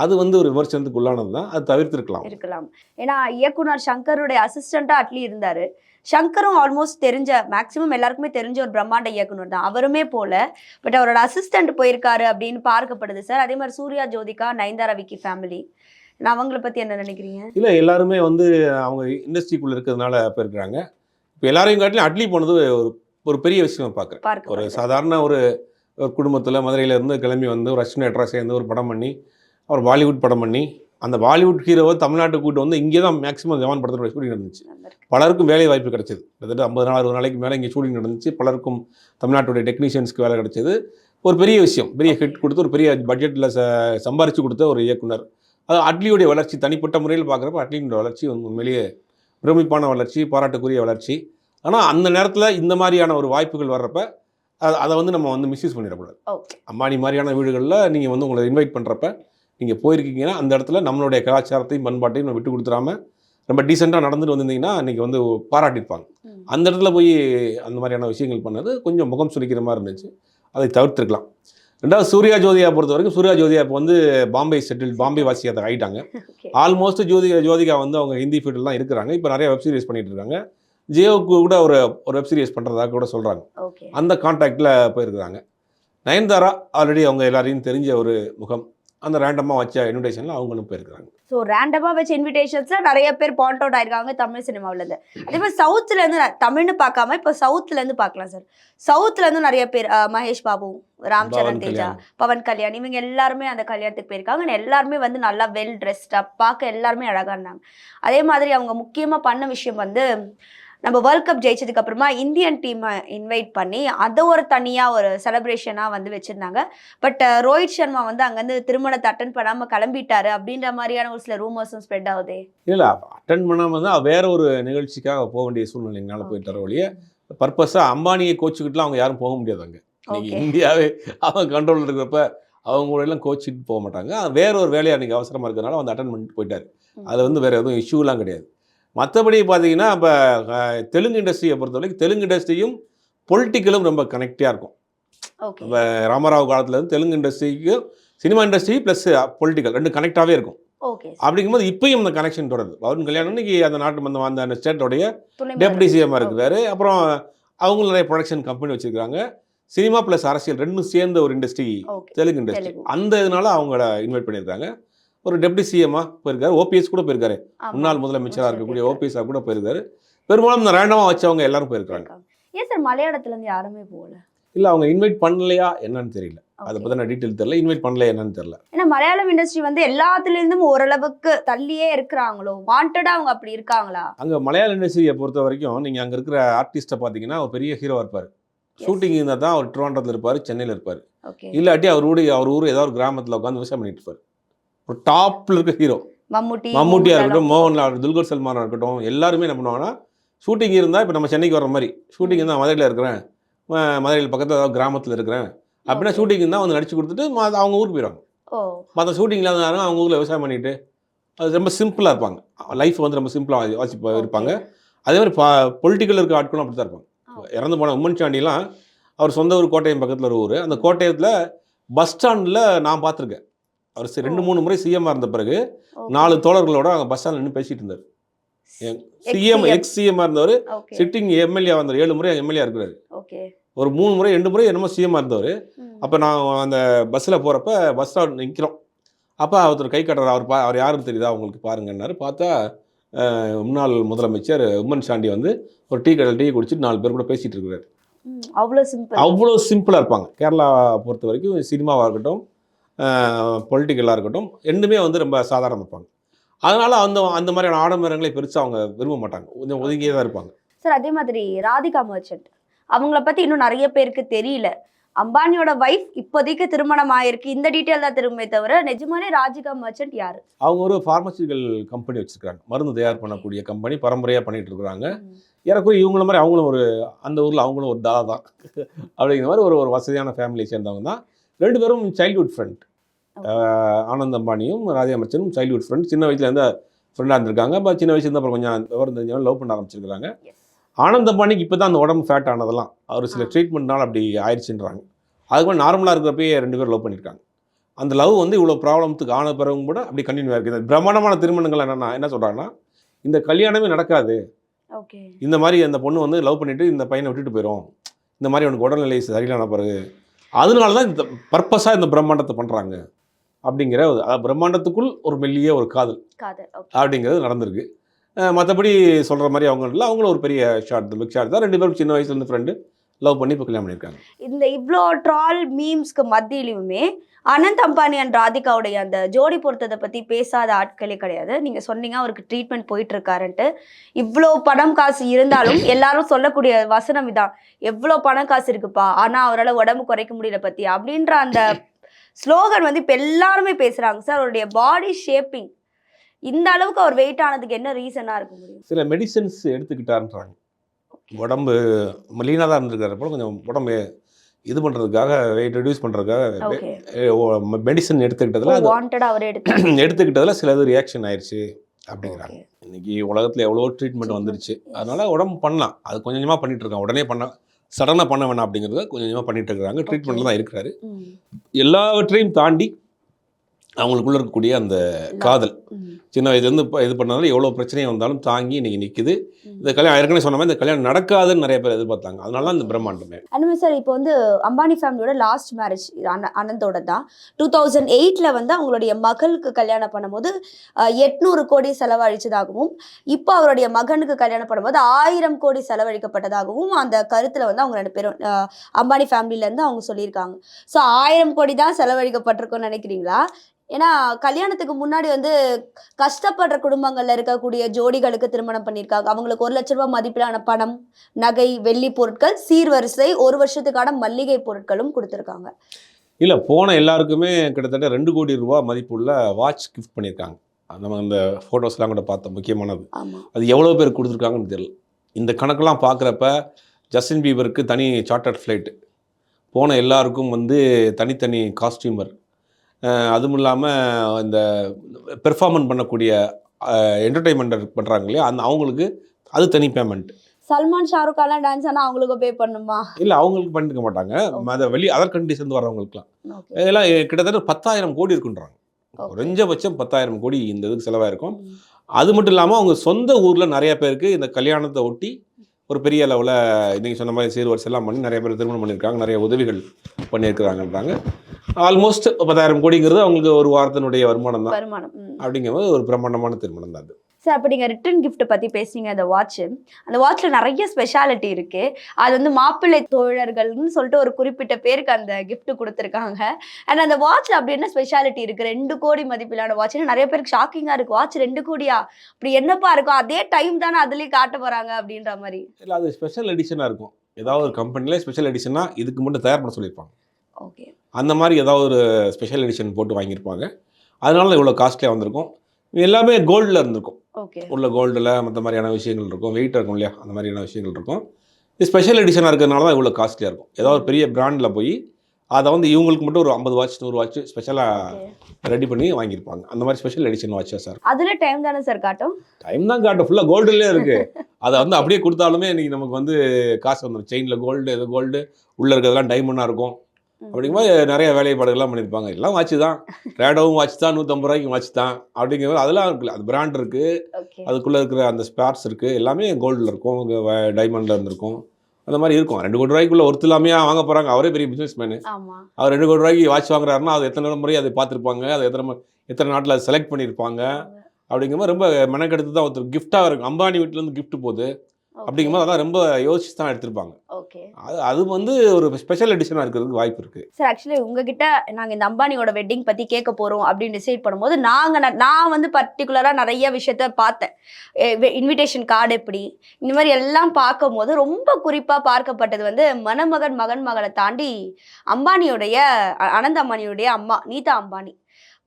B: அது வந்து ஒரு விமர்சனத்துக்கு உள்ளானது தான். அது தவிர்த்திருக்கலாம்.
A: இருக்கலாம். ஏன்னா இயக்குனர் சங்கருடைய அசிஸ்டண்டா அட்லி இருந்தாரு. சங்கரும் ஆல்மோஸ்ட் தெரிஞ்ச மேக்ஸிமம் எல்லாருக்குமே தெரிஞ்ச ஒரு பிரம்மாண்ட இயக்குனர் தான். அவருமே போல பட் அவரோட அசிஸ்டன்ட் போயிருக்காரு அப்படின்னு பார்க்கப்படுது சார் அதே மாதிரி சூர்யா ஜோதிகா நயன்தாரா விக்கி ஃபேமிலி நான் அவங்கள பத்தி என்ன நினைக்கிறீங்க?
B: இல்லை எல்லாருமே வந்து அவங்க இண்டஸ்ட்ரிக்குள்ளே இருக்கிறதுனால போயிருக்கிறாங்க. இப்போ எல்லாரையும் காட்டிலும் அட்லி போனது ஒரு ஒரு பெரிய விஷயமா பார்க்குறேன். ஒரு சாதாரண ஒரு ஒரு குடும்பத்தில் மதுரையில இருந்து கிளம்பி வந்து ஒரு அஸ்வினேட்டராக சேர்ந்து ஒரு படம் பண்ணி அவர் பாலிவுட் படம் பண்ணி அந்த பாலிவுட் ஹீரோவை தமிழ்நாட்டுக்கு கூட்டு வந்து இங்கே தான் மேக்ஸிமம் ஜவான் படத்தோட ஷூட்டிங் நடந்துச்சு பலருக்கும் வேலை வாய்ப்பு கிடைச்சது. கிட்டத்தட்ட ஐம்பது நாள் அறுபது நாளைக்கு மேலே இங்கே ஷூட்டிங் நடந்துச்சு. பலருக்கும் தமிழ்நாட்டுடைய டெக்னீஷியன்ஸ்க்கு வேலை கிடைச்சது. ஒரு பெரிய விஷயம் பெரிய ஹிட் கொடுத்து ஒரு பெரிய பட்ஜெட்டில் ச சம்பாரித்து கொடுத்த ஒரு இயக்குனர். அது அட்லியுடைய வளர்ச்சி தனிப்பட்ட முறையில் பார்க்குறப்ப அட்லியினுடைய வளர்ச்சி உண்மையிலேயே பிரமிப்பான வளர்ச்சி பாராட்டுக்குரிய வளர்ச்சி. ஆனால் அந்த நேரத்தில் இந்த மாதிரியான ஒரு வாய்ப்புகள் வர்றப்ப அது அதை வந்து நம்ம வந்து மிஸ்யூஸ் பண்ணிடக்கூடாது. அம்பானி மாதிரியான வீடுகளில் நீங்கள் வந்து உங்களை இன்வைட் பண்ணுறப்ப நீங்கள் போயிருக்கீங்கன்னா அந்த இடத்துல நம்மளுடைய கலாச்சாரத்தையும் பண்பாட்டையும் நம்ம விட்டு கொடுத்துடாம ரொம்ப டீசெண்டாக நடந்துட்டு வந்திருந்தீங்கன்னா இன்றைக்கி வந்து பாராட்டியிருப்பாங்க. அந்த இடத்துல போய் அந்த மாதிரியான விஷயங்கள் பண்ணது கொஞ்சம் முகம் சுளிக்கிற மாதிரி இருந்துச்சு. அதை தவிர்த்திருக்கலாம். ரெண்டாவது சூர்யா ஜோதியா பொறுத்த வரைக்கும் சூர்யா ஜோதியா இப்போ வந்து பாம்பே செட்டில் பாம்பே வாசியாக ஆகிட்டாங்க ஆல்மோஸ்ட் ஜோதிகா ஜோதிகா வந்து அவங்க ஹிந்தி ஃபீல்டெலாம் இருக்கிறாங்க. இப்போ நிறைய வெப் சீரிஸ் பண்ணிட்டு இருக்காங்க. ஜியோவுக்கு கூட ஒரு ஒரு வெப் சீரிஸ் பண்ணுறதாக கூட சொல்கிறாங்க அந்த கான்டாக்டில் போயிருக்கிறாங்க. நயன்தாரா ஆல்ரெடி அவங்க எல்லாரையும் தெரிஞ்ச ஒரு முகம். அந்த ரேண்டமாக வச்ச இன்விடேஷனில் அவங்களும் போயிருக்கிறாங்க.
A: ஸோ ரேண்டமாக வச்ச இன்விடேஷன்ஸ்ல நிறைய பேர் பாயிண்ட் அவுட் ஆயிருக்காங்க தமிழ் சினிமாவுல இருந்து அதே மாதிரி சவுத்துல இருந்து ந- தமிழ்னு பார்க்காம இப்போ சவுத்துல இருந்து பார்க்கலாம் சார். சவுத்துல இருந்து நிறைய பேர் மகேஷ் பாபு ராம் சரண் தேஜா. பவன் கல்யாண் இவங்க எல்லாருமே அந்த கல்யாணத்துக்கு போயிருக்காங்க. எல்லாருமே வந்து நல்லா வெல் ட்ரெஸ்டாக பார்க்க எல்லாருமே அழகா இருந்தாங்க. அதே மாதிரி அவங்க முக்கியமா பண்ண விஷயம் வந்து நம்ம வேர்ல்ட் கப் ஜெயிச்சதுக்கு அப்புறமா இந்தியன் டீமை இன்வைட் பண்ணி அதை ஒரு தனியா ஒரு செலிப்ரேஷனா வந்து வச்சிருந்தாங்க. பட் ரோஹித் சர்மா வந்து அங்கேருந்து திருமணத்தை அட்டன் பண்ணாம கிளம்பிட்டாரு அப்படின்ற மாதிரியான ஒரு சில ரூமர்ஸும் ஸ்ப்ரெட் ஆகுதே?
B: இல்லை அட்டன் பண்ணாமல் தான் வேற ஒரு நிகழ்ச்சிக்காக போக வேண்டிய சூழ்நிலைங்களால போயிட்டார ஒழிய பர்பஸாக அம்பானியை கோச்சுக்கிட்டுலாம் அவங்க யாரும் போக முடியாது அங்கே. இன்னைக்கு. இந்தியாவே அவங்க கண்ட்ரோல் இருக்கிறப்ப அவங்க எல்லாம் கோச்சிட்டு போக மாட்டாங்க. வேற ஒரு வேலையாக அன்றைக்கி அவசரமாக இருக்கிறனால வந்து அட்டன் பண்ணிட்டு போயிட்டார். அது வந்து வேற எதுவும் இஷ்யூலாம் கிடையாது. மற்றபடி பார்த்தீங்கன்னா இப்போ தெலுங்கு இண்டஸ்ட்ரியை பொறுத்த வரைக்கும் தெலுங்கு இண்டஸ்ட்ரியும் பொலிட்டிக்கலும் ரொம்ப கனெக்டியாக இருக்கும். இப்போ ராமராவ் காலத்துல இருந்து தெலுங்கு இண்டஸ்ட்ரிக்கு சினிமா இண்டஸ்ட்ரி ப்ளஸ் பொலிட்டிக்கல் ரெண்டு கனெக்டாகவே இருக்கும். அப்படிங்கும்போது இப்பயும் அந்த கனெக்ஷன் தொடருது. வருண் கல்யாணம் இன்னைக்கு அந்த நாட்டு மந்த அந்த அந்த ஸ்டேட்டோடைய டெப்டி சிஎம் இருக்கிறாரு அப்புறம் அவங்களும் நிறைய ப்ரொடக்ஷன் கம்பெனி வச்சிருக்காங்க. சினிமா ப்ளஸ் அரசியல் ரெண்டும் சேர்ந்த ஒரு இண்டஸ்ட்ரி தெலுங்கு இண்டஸ்ட்ரி. அந்த இதனால அவங்கள இன்வைட் பண்ணியிருக்காங்க. ஒரு டெப்டி சிஎம்மா போயிருக்காரு ஓபிஎஸ் கூட போயிருக்காரு. முன்னாள் முதலமைச்சராக இருக்கக்கூடிய
A: போயிருக்காரு.
B: ஓபிஎஸ் கூட போயிருக்காரு. பெரும்பாலும் இந்த ரேண்டமாக வச்சவங்க எல்லாரும் போயிருக்காங்க.
A: ஏன் சார் மலையாளத்துல இருந்து யாருமே போகல?
B: இல்லை அவங்க இன்வைட் பண்ணலையா என்னன்னு தெரியல. அதை
A: Okay.
B: பற்றி நான் டீட்டெயில் தெரியல. இன்வைட் பண்ணலையா என்னன்னு தெரியல.
A: ஏன்னா மலையாளம் இண்டஸ்ட்ரி வந்து எல்லாத்துல இருந்தும் ஓரளவுக்கு தள்ளியே இருக்கிறாங்களோ? வாண்டடா அவங்க அப்படி இருக்காங்களா?
B: அங்கே மலையாள இண்டஸ்ட்ரியை பொறுத்த வரைக்கும் நீங்கள் அங்கே இருக்கிற ஆர்டிஸ்ட்டை பார்த்தீங்கன்னா ஒரு பெரிய ஹீரோவாக இருப்பார். ஷூட்டிங் இருந்தால் தான் அவர் திருவாண்டத்தில் இருப்பார் சென்னையில் இருப்பார். இல்லாட்டி அவர் ஊர் அவர் ஊர் ஏதாவது ஒரு கிராமத்தில் உட்காந்து விவசாயம் பண்ணிட்டு இருப்பார். ஒரு டாப்பில் இருக்க ஹீரோ.
A: மம்முட்டி
B: மம்முட்டியா இருக்கட்டும் மோகன்லால் துல்கர் சல்மானா இருக்கட்டும் எல்லாருமே என்ன பண்ணுவாங்கன்னா ஷூட்டிங் இருந்தால் இப்போ நம்ம சென்னைக்கு வர மாதிரி ஷூட்டிங் இருந்தால் மதுரையில் இருக்கிறேன் மதுரையில் பக்கத்தில் ஏதாவது கிராமத்தில் இருக்கிறேன் அப்படின்னா. ஷூட்டிங் இருந்தால் வந்து நடிச்சு கொடுத்துட்டு அவங்க ஊருக்கு போயிடுவாங்க. மற்ற ஷூட்டிங் இல்லாத நேரம் அவங்க ஊரில் விவசாயம் பண்ணிட்டு அது ரொம்ப சிம்பிளாக இருப்பாங்க. லைஃப் வந்து ரொம்ப சிம்பிளாக வாசிப்பா இருப்பாங்க. அதே மாதிரி பா பொலிட்டிக்கல் இருக்க ஆட்களும் அப்படி தான் இருப்பாங்க. இறந்து போன உம்மன் சாண்டிலாம் அவர் சொந்த ஊர் கோட்டயம் பக்கத்தில் ஒரு ஊர். அந்த கோட்டயத்தில் பஸ் ஸ்டாண்டில் நான் பார்த்துருக்கேன். அவர் ரெண்டு. மூணு முறை சிஎம்மாக இருந்த பிறகு. நாலு தோழர்களோட அங்கே பஸ் ஸ்டாண்டில் நின்று பேசிட்டு இருந்தார். சிஎம். எக்ஸ் சிஎம்மாக இருந்தவர். சிட்டிங் எம்எல்ஏ வந்தார். ஏழு முறை எம்எல்ஏ இருக்கிறாரு. ஒரு மூணு முறை ரெண்டு முறை என்னமோ சிஎம்மாக இருந்தவர். அப்போ நான் அந்த பஸ்ஸில் போகிறப்ப பஸ் ஸ்டாண்ட் நிற்கிறோம் அப்போ ஒருத்தர் கை கட்டுறாரு. அவர் பா அவர் யாருன்னு தெரியுதா? உங்களுக்கு பாருங்கன்னாரு. பார்த்தா முன்னாள் முதலமைச்சர் உம்மன் சாண்டி வந்து ஒரு டீ கடையில் டீ குடிச்சிட்டு நாலு பேர் கூட பேசிகிட்டு இருக்கிறாரு.
A: ம், அவ்வளவு சிம்பிள்
B: அவ்வளோ சிம்பிளாக இருப்பாங்க. கேரளா பொறுத்த வரைக்கும் சினிமாவாக இருக்கட்டும் பொலிட்டிக்கலாக இருக்கட்டும் ரெண்டுமே வந்து ரொம்ப சாதாரணமாக இருப்பாங்க. அதனால் அந்த அந்த மாதிரியான ஆடம்பரங்களை பெருசாக அவங்க விரும்ப மாட்டாங்க. கொஞ்சம் ஒதுங்கியே தான் இருப்பாங்க.
A: சார் அதே மாதிரி ராதிகா மர்ச்சன்ட் அவங்கள பத்தி இன்னும் நிறைய பேருக்கு தெரியல. அம்பானியோட வைஃப் இப்போதைக்கு திருமணம் ஆயிருக்கு. இந்த டீட்டெயில் தான் திரும்பவே தவிர நிஜமாலே ராதிகா மர்ச்சன்ட் யாரு?
B: அவங்க ஒரு ஃபார்மசிட்டிக்கல் கம்பெனி வச்சுருக்காங்க. மருந்து தயார் பண்ணக்கூடிய கம்பெனி பரம்பரையாக பண்ணிகிட்டு இருக்கிறாங்க. ஏறக்குறைய இவங்கள மாதிரி அவங்களும் ஒரு அந்த ஊரில் அவங்களும் ஒரு தாதா. தான் அப்படிங்கிற மாதிரி ஒரு ஒரு வசதியான ஃபேமிலியை சேர்ந்தவங்க தான். ரெண்டு பேரும் சைல்ட்ஹுட் ஃப்ரெண்ட் ஆனந்த் அம்பானியும் ராஜா மச்சனும் சைல்ட்ஹுட் ஃப்ரெண்ட் சின்ன வயசுலேருந்து ஃப்ரெண்டாக இருந்திருக்காங்க. அப்போ சின்ன வயசுலேருந்து அப்புறம் கொஞ்சம் விவரம் தெரிஞ்சவங்க லவ் பண்ண ஆரம்பிச்சிருக்காங்க. ஆனந்த் இப்போ தான் அந்த உடம்பு ஃபேட் ஆனதெல்லாம். அவர் சில. ட்ரீட்மெண்ட்னால அப்படி ஆயிடுச்சுன்றாங்க அதுக்கு நார்மலாக இருக்கிறப்பயே ரெண்டு பேரும் லவ் பண்ணியிருக்காங்க அந்த லவ் வந்து இவ்வளோ ப்ராப்ளத்துக்கு ஆன பிறகும் கூட அப்படி கண்டினியூ இந்த பிரம்மாண்டமான திருமணங்கள் என்னன்னா என்ன சொல்கிறாங்கன்னா இந்த கல்யாணமே நடக்காது.
A: ஓகே.
B: இந்த மாதிரி அந்த பொண்ணு வந்து லவ் பண்ணிட்டு இந்த பையனை விட்டுட்டு போயிடும் இந்த மாதிரி அவனுக்கு உடல்நிலை சரியில்லான பிறகு. அதனால தான் இந்த பர்பஸாக இந்த பிரம்மாண்டத்தை பண்ணுறாங்க அப்படிங்கிற பிரம்மாண்டத்துக்குள் ஒரு மெல்லிய ஒரு காதல் அப்படிங்கிறது நடந்திருக்கு. மற்றபடி சொல்கிற மாதிரி அவங்க இல்லை அவங்களும் ஒரு பெரிய ஷார்ட் பிக் ஷார்ட் தான். ரெண்டு பேரும் சின்ன வயசுலேருந்து ஃப்ரெண்டு லவ் பண்ணி இப்போ கல்யாணம் பண்ணியிருக்காங்க.
A: இந்த இவ்வளோ ட்ரால் மீம்ஸ்க்கு மத்தியிலுமே அனந்த் அம்பானி அண்ட் ராதிகாவுடைய அந்த ஜோடி பொருத்தத்தை பத்தி பேசாத ஆட்களே கிடையாது. நீங்க சொன்னீங்க அவருக்கு ட்ரீட்மெண்ட் போயிட்டு இருக்காருன்ட்டு இவ்வளோ பணம் காசு இருந்தாலும் எல்லாரும் சொல்லக்கூடிய வசனம் இதான். எவ்வளோ பணம் காசு இருக்குப்பா ஆனா அவரால் உடம்பு குறைக்க முடியல பத்தி அப்படின்ற அந்த ஸ்லோகன் வந்து இப்போ எல்லாருமே பேசுறாங்க. சார் அவருடைய பாடி ஷேப்பிங் இந்த அளவுக்கு அவர் வெயிட் ஆனதுக்கு என்ன ரீசனா இருக்க முடியும்?
B: சில மெடிசன்ஸ் எடுத்துக்கிட்டாருன்றாங்க. உடம்பு லீனாக தான் இருந்திருக்கிறப்போ கொஞ்சம் உடம்பு இது பண்ணுறதுக்காக வெயிட் ரெடியூஸ் பண்ணுறதுக்காக மெடிசன் எடுத்துக்கிட்டதுல எடுத்துக்கிட்டதுல சிலது ரியாக்ஷன் ஆயிடுச்சு அப்படிங்கிறாங்க. இன்னைக்கு உலகத்தில் எவ்வளோ ட்ரீட்மெண்ட் வந்துருச்சு. அதனால உடம்பு பண்ணலாம். அது கொஞ்சம் கொஞ்சமாக பண்ணிட்டு இருக்காங்க உடனே பண்ண சடனாக பண்ண வேணாம் அப்படிங்கிறத கொஞ்சம் கொஞ்சமாக பண்ணிட்டு இருக்காங்க ட்ரீட்மெண்ட்டில் தான் இருக்கிறாரு. எல்லாவற்றையும் தாண்டி அவங்களுக்குள்ள இருக்கக்கூடிய அந்த காதல். சின்ன வயதுலேருந்து இப்போ இது பண்ணாலும் எவ்வளோ பிரச்சனையாக வந்தாலும் தாங்கி இன்னைக்கு நிற்குது. இந்த கல்யாணம் ஏற்கனவே சொன்ன மாதிரி இந்த கல்யாணம் நடக்காதுன்னு நிறைய பேர் எதிர்பார்த்தாங்க. அதனால தான் இந்த பிரம்மாண்டமே.
A: அனுமே சார் இப்போ வந்து அம்பானி ஃபேமிலியோட லாஸ்ட் மேரேஜ் அனந்தோட தான். டூ தௌசண்ட் எயிட்டில் வந்து அவங்களுடைய மகளுக்கு கல்யாணம் பண்ணும்போது எட்நூறு கோடி செலவழிச்சதாகவும் இப்போ அவருடைய மகனுக்கு கல்யாணம் பண்ணும்போது ஆயிரம் கோடி செலவழிக்கப்பட்டதாகவும் அந்த கருத்தில் வந்து அவங்க ரெண்டு பேரும் அம்பானி ஃபேமிலியிலேருந்து அவங்க சொல்லியிருக்காங்க. ஸோ ஆயிரம் கோடி தான் செலவழிக்கப்பட்டிருக்கும்னு நினைக்கிறீங்களா? ஏன்னா கல்யாணத்துக்கு முன்னாடி வந்து கஷ்டப்படுற குடும்பங்கள்ல இருக்கக்கூடிய ஜோடிகளுக்கு திருமணம் பண்ணியிருக்காங்க அவங்களுக்கு ஒரு லட்ச ரூபாய் மதிப்பிலான பணம் நகை வெள்ளி பொருட்கள் சீர்வரிசை ஒரு வருஷத்துக்கான மல்லிகை பொருட்களும் கொடுத்துருக்காங்க.
B: இல்லை போன எல்லாருக்குமே கிட்டத்தட்ட ரெண்டு கோடி ரூபா மதிப்புள்ள வாட்ச் கிஃப்ட் பண்ணியிருக்காங்க நம்ம அந்த ஃபோட்டோஸ்லாம் கூட பார்த்தோம் முக்கியமானது. அது எவ்வளோ பேர் கொடுத்துருக்காங்கன்னு தெரியல. இந்த கணக்கெல்லாம் பார்க்குறப்ப ஜஸ்டின் பீபருக்கு தனி சார்ட்டர்ட் ஃப்ளைட்டு போன எல்லாருக்கும் வந்து தனித்தனி காஸ்டியூமர் அதுவும் இல்லாமல் இந்த பெர்ஃபார்மன்ட் பண்ணக்கூடிய என்டர்டெயின்மெண்ட் பண்ணுறாங்க இல்லையா? அந்த அவங்களுக்கு அது தனி பேமெண்ட்
A: சல்மான் ஷாருக் கான்லாம் டான்ஸ் ஆனா அவங்களுக்கு பே பண்ணுமா?
B: இல்லை அவங்களுக்கு பண்ணிருக்க மாட்டாங்க. அதை வெளி அதர் கண்ட்ரிஸ் இருந்து வரவங்களுக்குலாம். இதெல்லாம் கிட்டத்தட்ட பத்தாயிரம் கோடி இருக்குன்றாங்க. குறைஞ்சபட்சம் பத்தாயிரம் கோடி இந்த இதுக்கு செலவாயிருக்கும். அது மட்டும் இல்லாமல் அவங்க சொந்த ஊரில் நிறைய பேருக்கு இந்த கல்யாணத்தை ஒட்டி ஒரு பெரிய அளவில் நீங்கள் சொன்ன மாதிரி சீர்வரிசை எல்லாம் பண்ணி நிறைய பேர் திருமணம் பண்ணியிருக்காங்க. நிறைய உதவிகள் பண்ணியிருக்கிறாங்கன்றாங்க. ஆல்மோஸ்ட் பத்தாயிரம் கோடிங்கிறது அவங்களுக்கு ஒரு வாரத்தினுடைய வருமானம் தான்.
A: வருமானம்.
B: அப்படிங்கும்போது ஒரு பிரம்மாண்டமான திருமணம் தான் அது.
A: சார் அப்போ நீங்கள் ரிட்டர்ன் gift பற்றி பேசுனீங்க அந்த வாட்ச் அந்த வாட்ச்சில் நிறைய ஸ்பெஷாலிட்டி இருக்கு. அது வந்து மாப்பிள்ளை தோழர்கள்னு சொல்லிட்டு ஒரு குறிப்பிட்ட பேருக்கு அந்த gift கொடுத்துருக்காங்க. அண்ட் அந்த வாட்ச் அப்படி என்ன ஸ்பெஷாலிட்டி இருக்கு? ரெண்டு கோடி மதிப்பிலான வாட்ச் நிறைய பேருக்கு ஷாக்கிங்காக இருக்கு. வாட்ச் ரெண்டு கோடியா? அப்படி என்னப்பா இருக்கும்? அதே டைம் தானே அதுலேயும் காட்ட போறாங்க அப்படின்ற மாதிரி.
B: இல்லை அது ஸ்பெஷல் எடிஷனாக இருக்கும். ஏதாவது ஒரு கம்பெனியில் ஸ்பெஷல் எடிஷனாக இதுக்கு மட்டும் தயார் பண்ண சொல்லியிருப்பாங்க.
A: ஓகே
B: அந்த மாதிரி ஏதாவது ஒரு ஸ்பெஷல் எடிஷன் போட்டு வாங்கியிருப்பாங்க. அதனால இவ்வளோ காஸ்ட்லியாக வந்திருக்கும். எல்லாமே கோல்டில் இருந்திருக்கும்.
A: ஓகே
B: உள்ள கோல்டில் மற்ற மாதிரியான விஷயங்கள் இருக்கும். வெயிட் இருக்கும் இல்லையா? அந்த மாதிரியான விஷயங்கள் இருக்கும். இது ஸ்பெஷல் எடிஷனாக இருக்கிறதுனால தான் இவ்வளோ காஸ்ட்லியாக இருக்கும். ஏதாவது ஒரு பெரிய பிராண்டில் போய் அதை வந்து இவங்களுக்கு மட்டும் ஒரு ஐம்பது வாட்ச் நூறு வாட்ச் ஸ்பெஷலாக ரெடி பண்ணி வாங்கியிருப்பாங்க. அந்த மாதிரி ஸ்பெஷல் எடிஷன் வாட்சஸ் சார்
A: அதுல டைம் தானே சார் காட்டும்?
B: டைம் தான் காட்டும். ஃபுல்லாக கோல்டுலேயே இருக்குது அதை வந்து அப்படியே கொடுத்தாலுமே இன்னைக்கு நமக்கு வந்து காசு வந்துடும் செயினில் கோல்டு இது கோல்டு உள்ளே இருக்கிறதெல்லாம் டைமண்டாக இருக்கும். அப்படிங்கும்போது நிறைய வேலைப்பாடுகள்லாம் பண்ணியிருப்பாங்க. எல்லாம் வாட்ச் தான். ரேடோவும் வாட்ச் தான். நூற்றம்பது ரூபாய்க்கு வாட்ச் தான். அப்படிங்கும்போது அதெல்லாம் இருக்குல்ல. அது பிராண்ட் இருக்குது அதுக்குள்ளே இருக்கிற அந்த ஸ்பேர்ஸ் இருக்குது எல்லாமே கோல்டில் இருக்கும். டைமண்டில் இருந்திருக்கும். அந்த மாதிரி இருக்கும். ரெண்டு கோடி ரூபாய்க்குள்ள ஒருத்தர் இல்லாமையா வாங்க போகிறாங்க அவரே பெரிய பிஸ்னஸ் மேனு அவர் ரெண்டு கோடி ரூபாய்க்கு வாட்ச் வாங்குறாருன்னா அது எத்தனை முறை அதை பார்த்துருப்பாங்க. அது எத்தனை எத்தனை நாட்டில் அதை செலக்ட் பண்ணியிருப்பாங்க. அப்படிங்கும்போது ரொம்ப மெனக்கெடுத்து தான் ஒருத்தர் கிஃப்டாக இருக்கும் அம்பானி வீட்டிலேருந்து gift போகுது. அப்படிங்கும்போது அதான் ரொம்ப யோசிச்சு தான் எடுத்திருப்பாங்க.
A: ஓகே
B: அது அது வந்து ஒரு ஸ்பெஷல் எடிஷனாக இருக்கிறதுக்கு வாய்ப்பு இருக்குது
A: சார் ஆக்சுவலி உங்ககிட்ட நாங்க இந்த அம்பானியோட வெட்டிங் பத்தி கேட்க போறோம் அப்படின்னு டிசைட் பண்ணும்போது நாங்க ந- நான் வந்து பர்டிகுலரா நிறைய விஷயத்த பார்த்தேன். இன்விடேஷன் கார்டு எப்படி இந்த மாதிரி எல்லாம் பார்க்கும்போது ரொம்ப குறிப்பா பார்க்கப்பட்டது வந்து மணமகன் மகன் மகளை தாண்டி அம்பானியோடைய அனந்த அம்பானியுடைய அம்மா நீதா அம்பானி.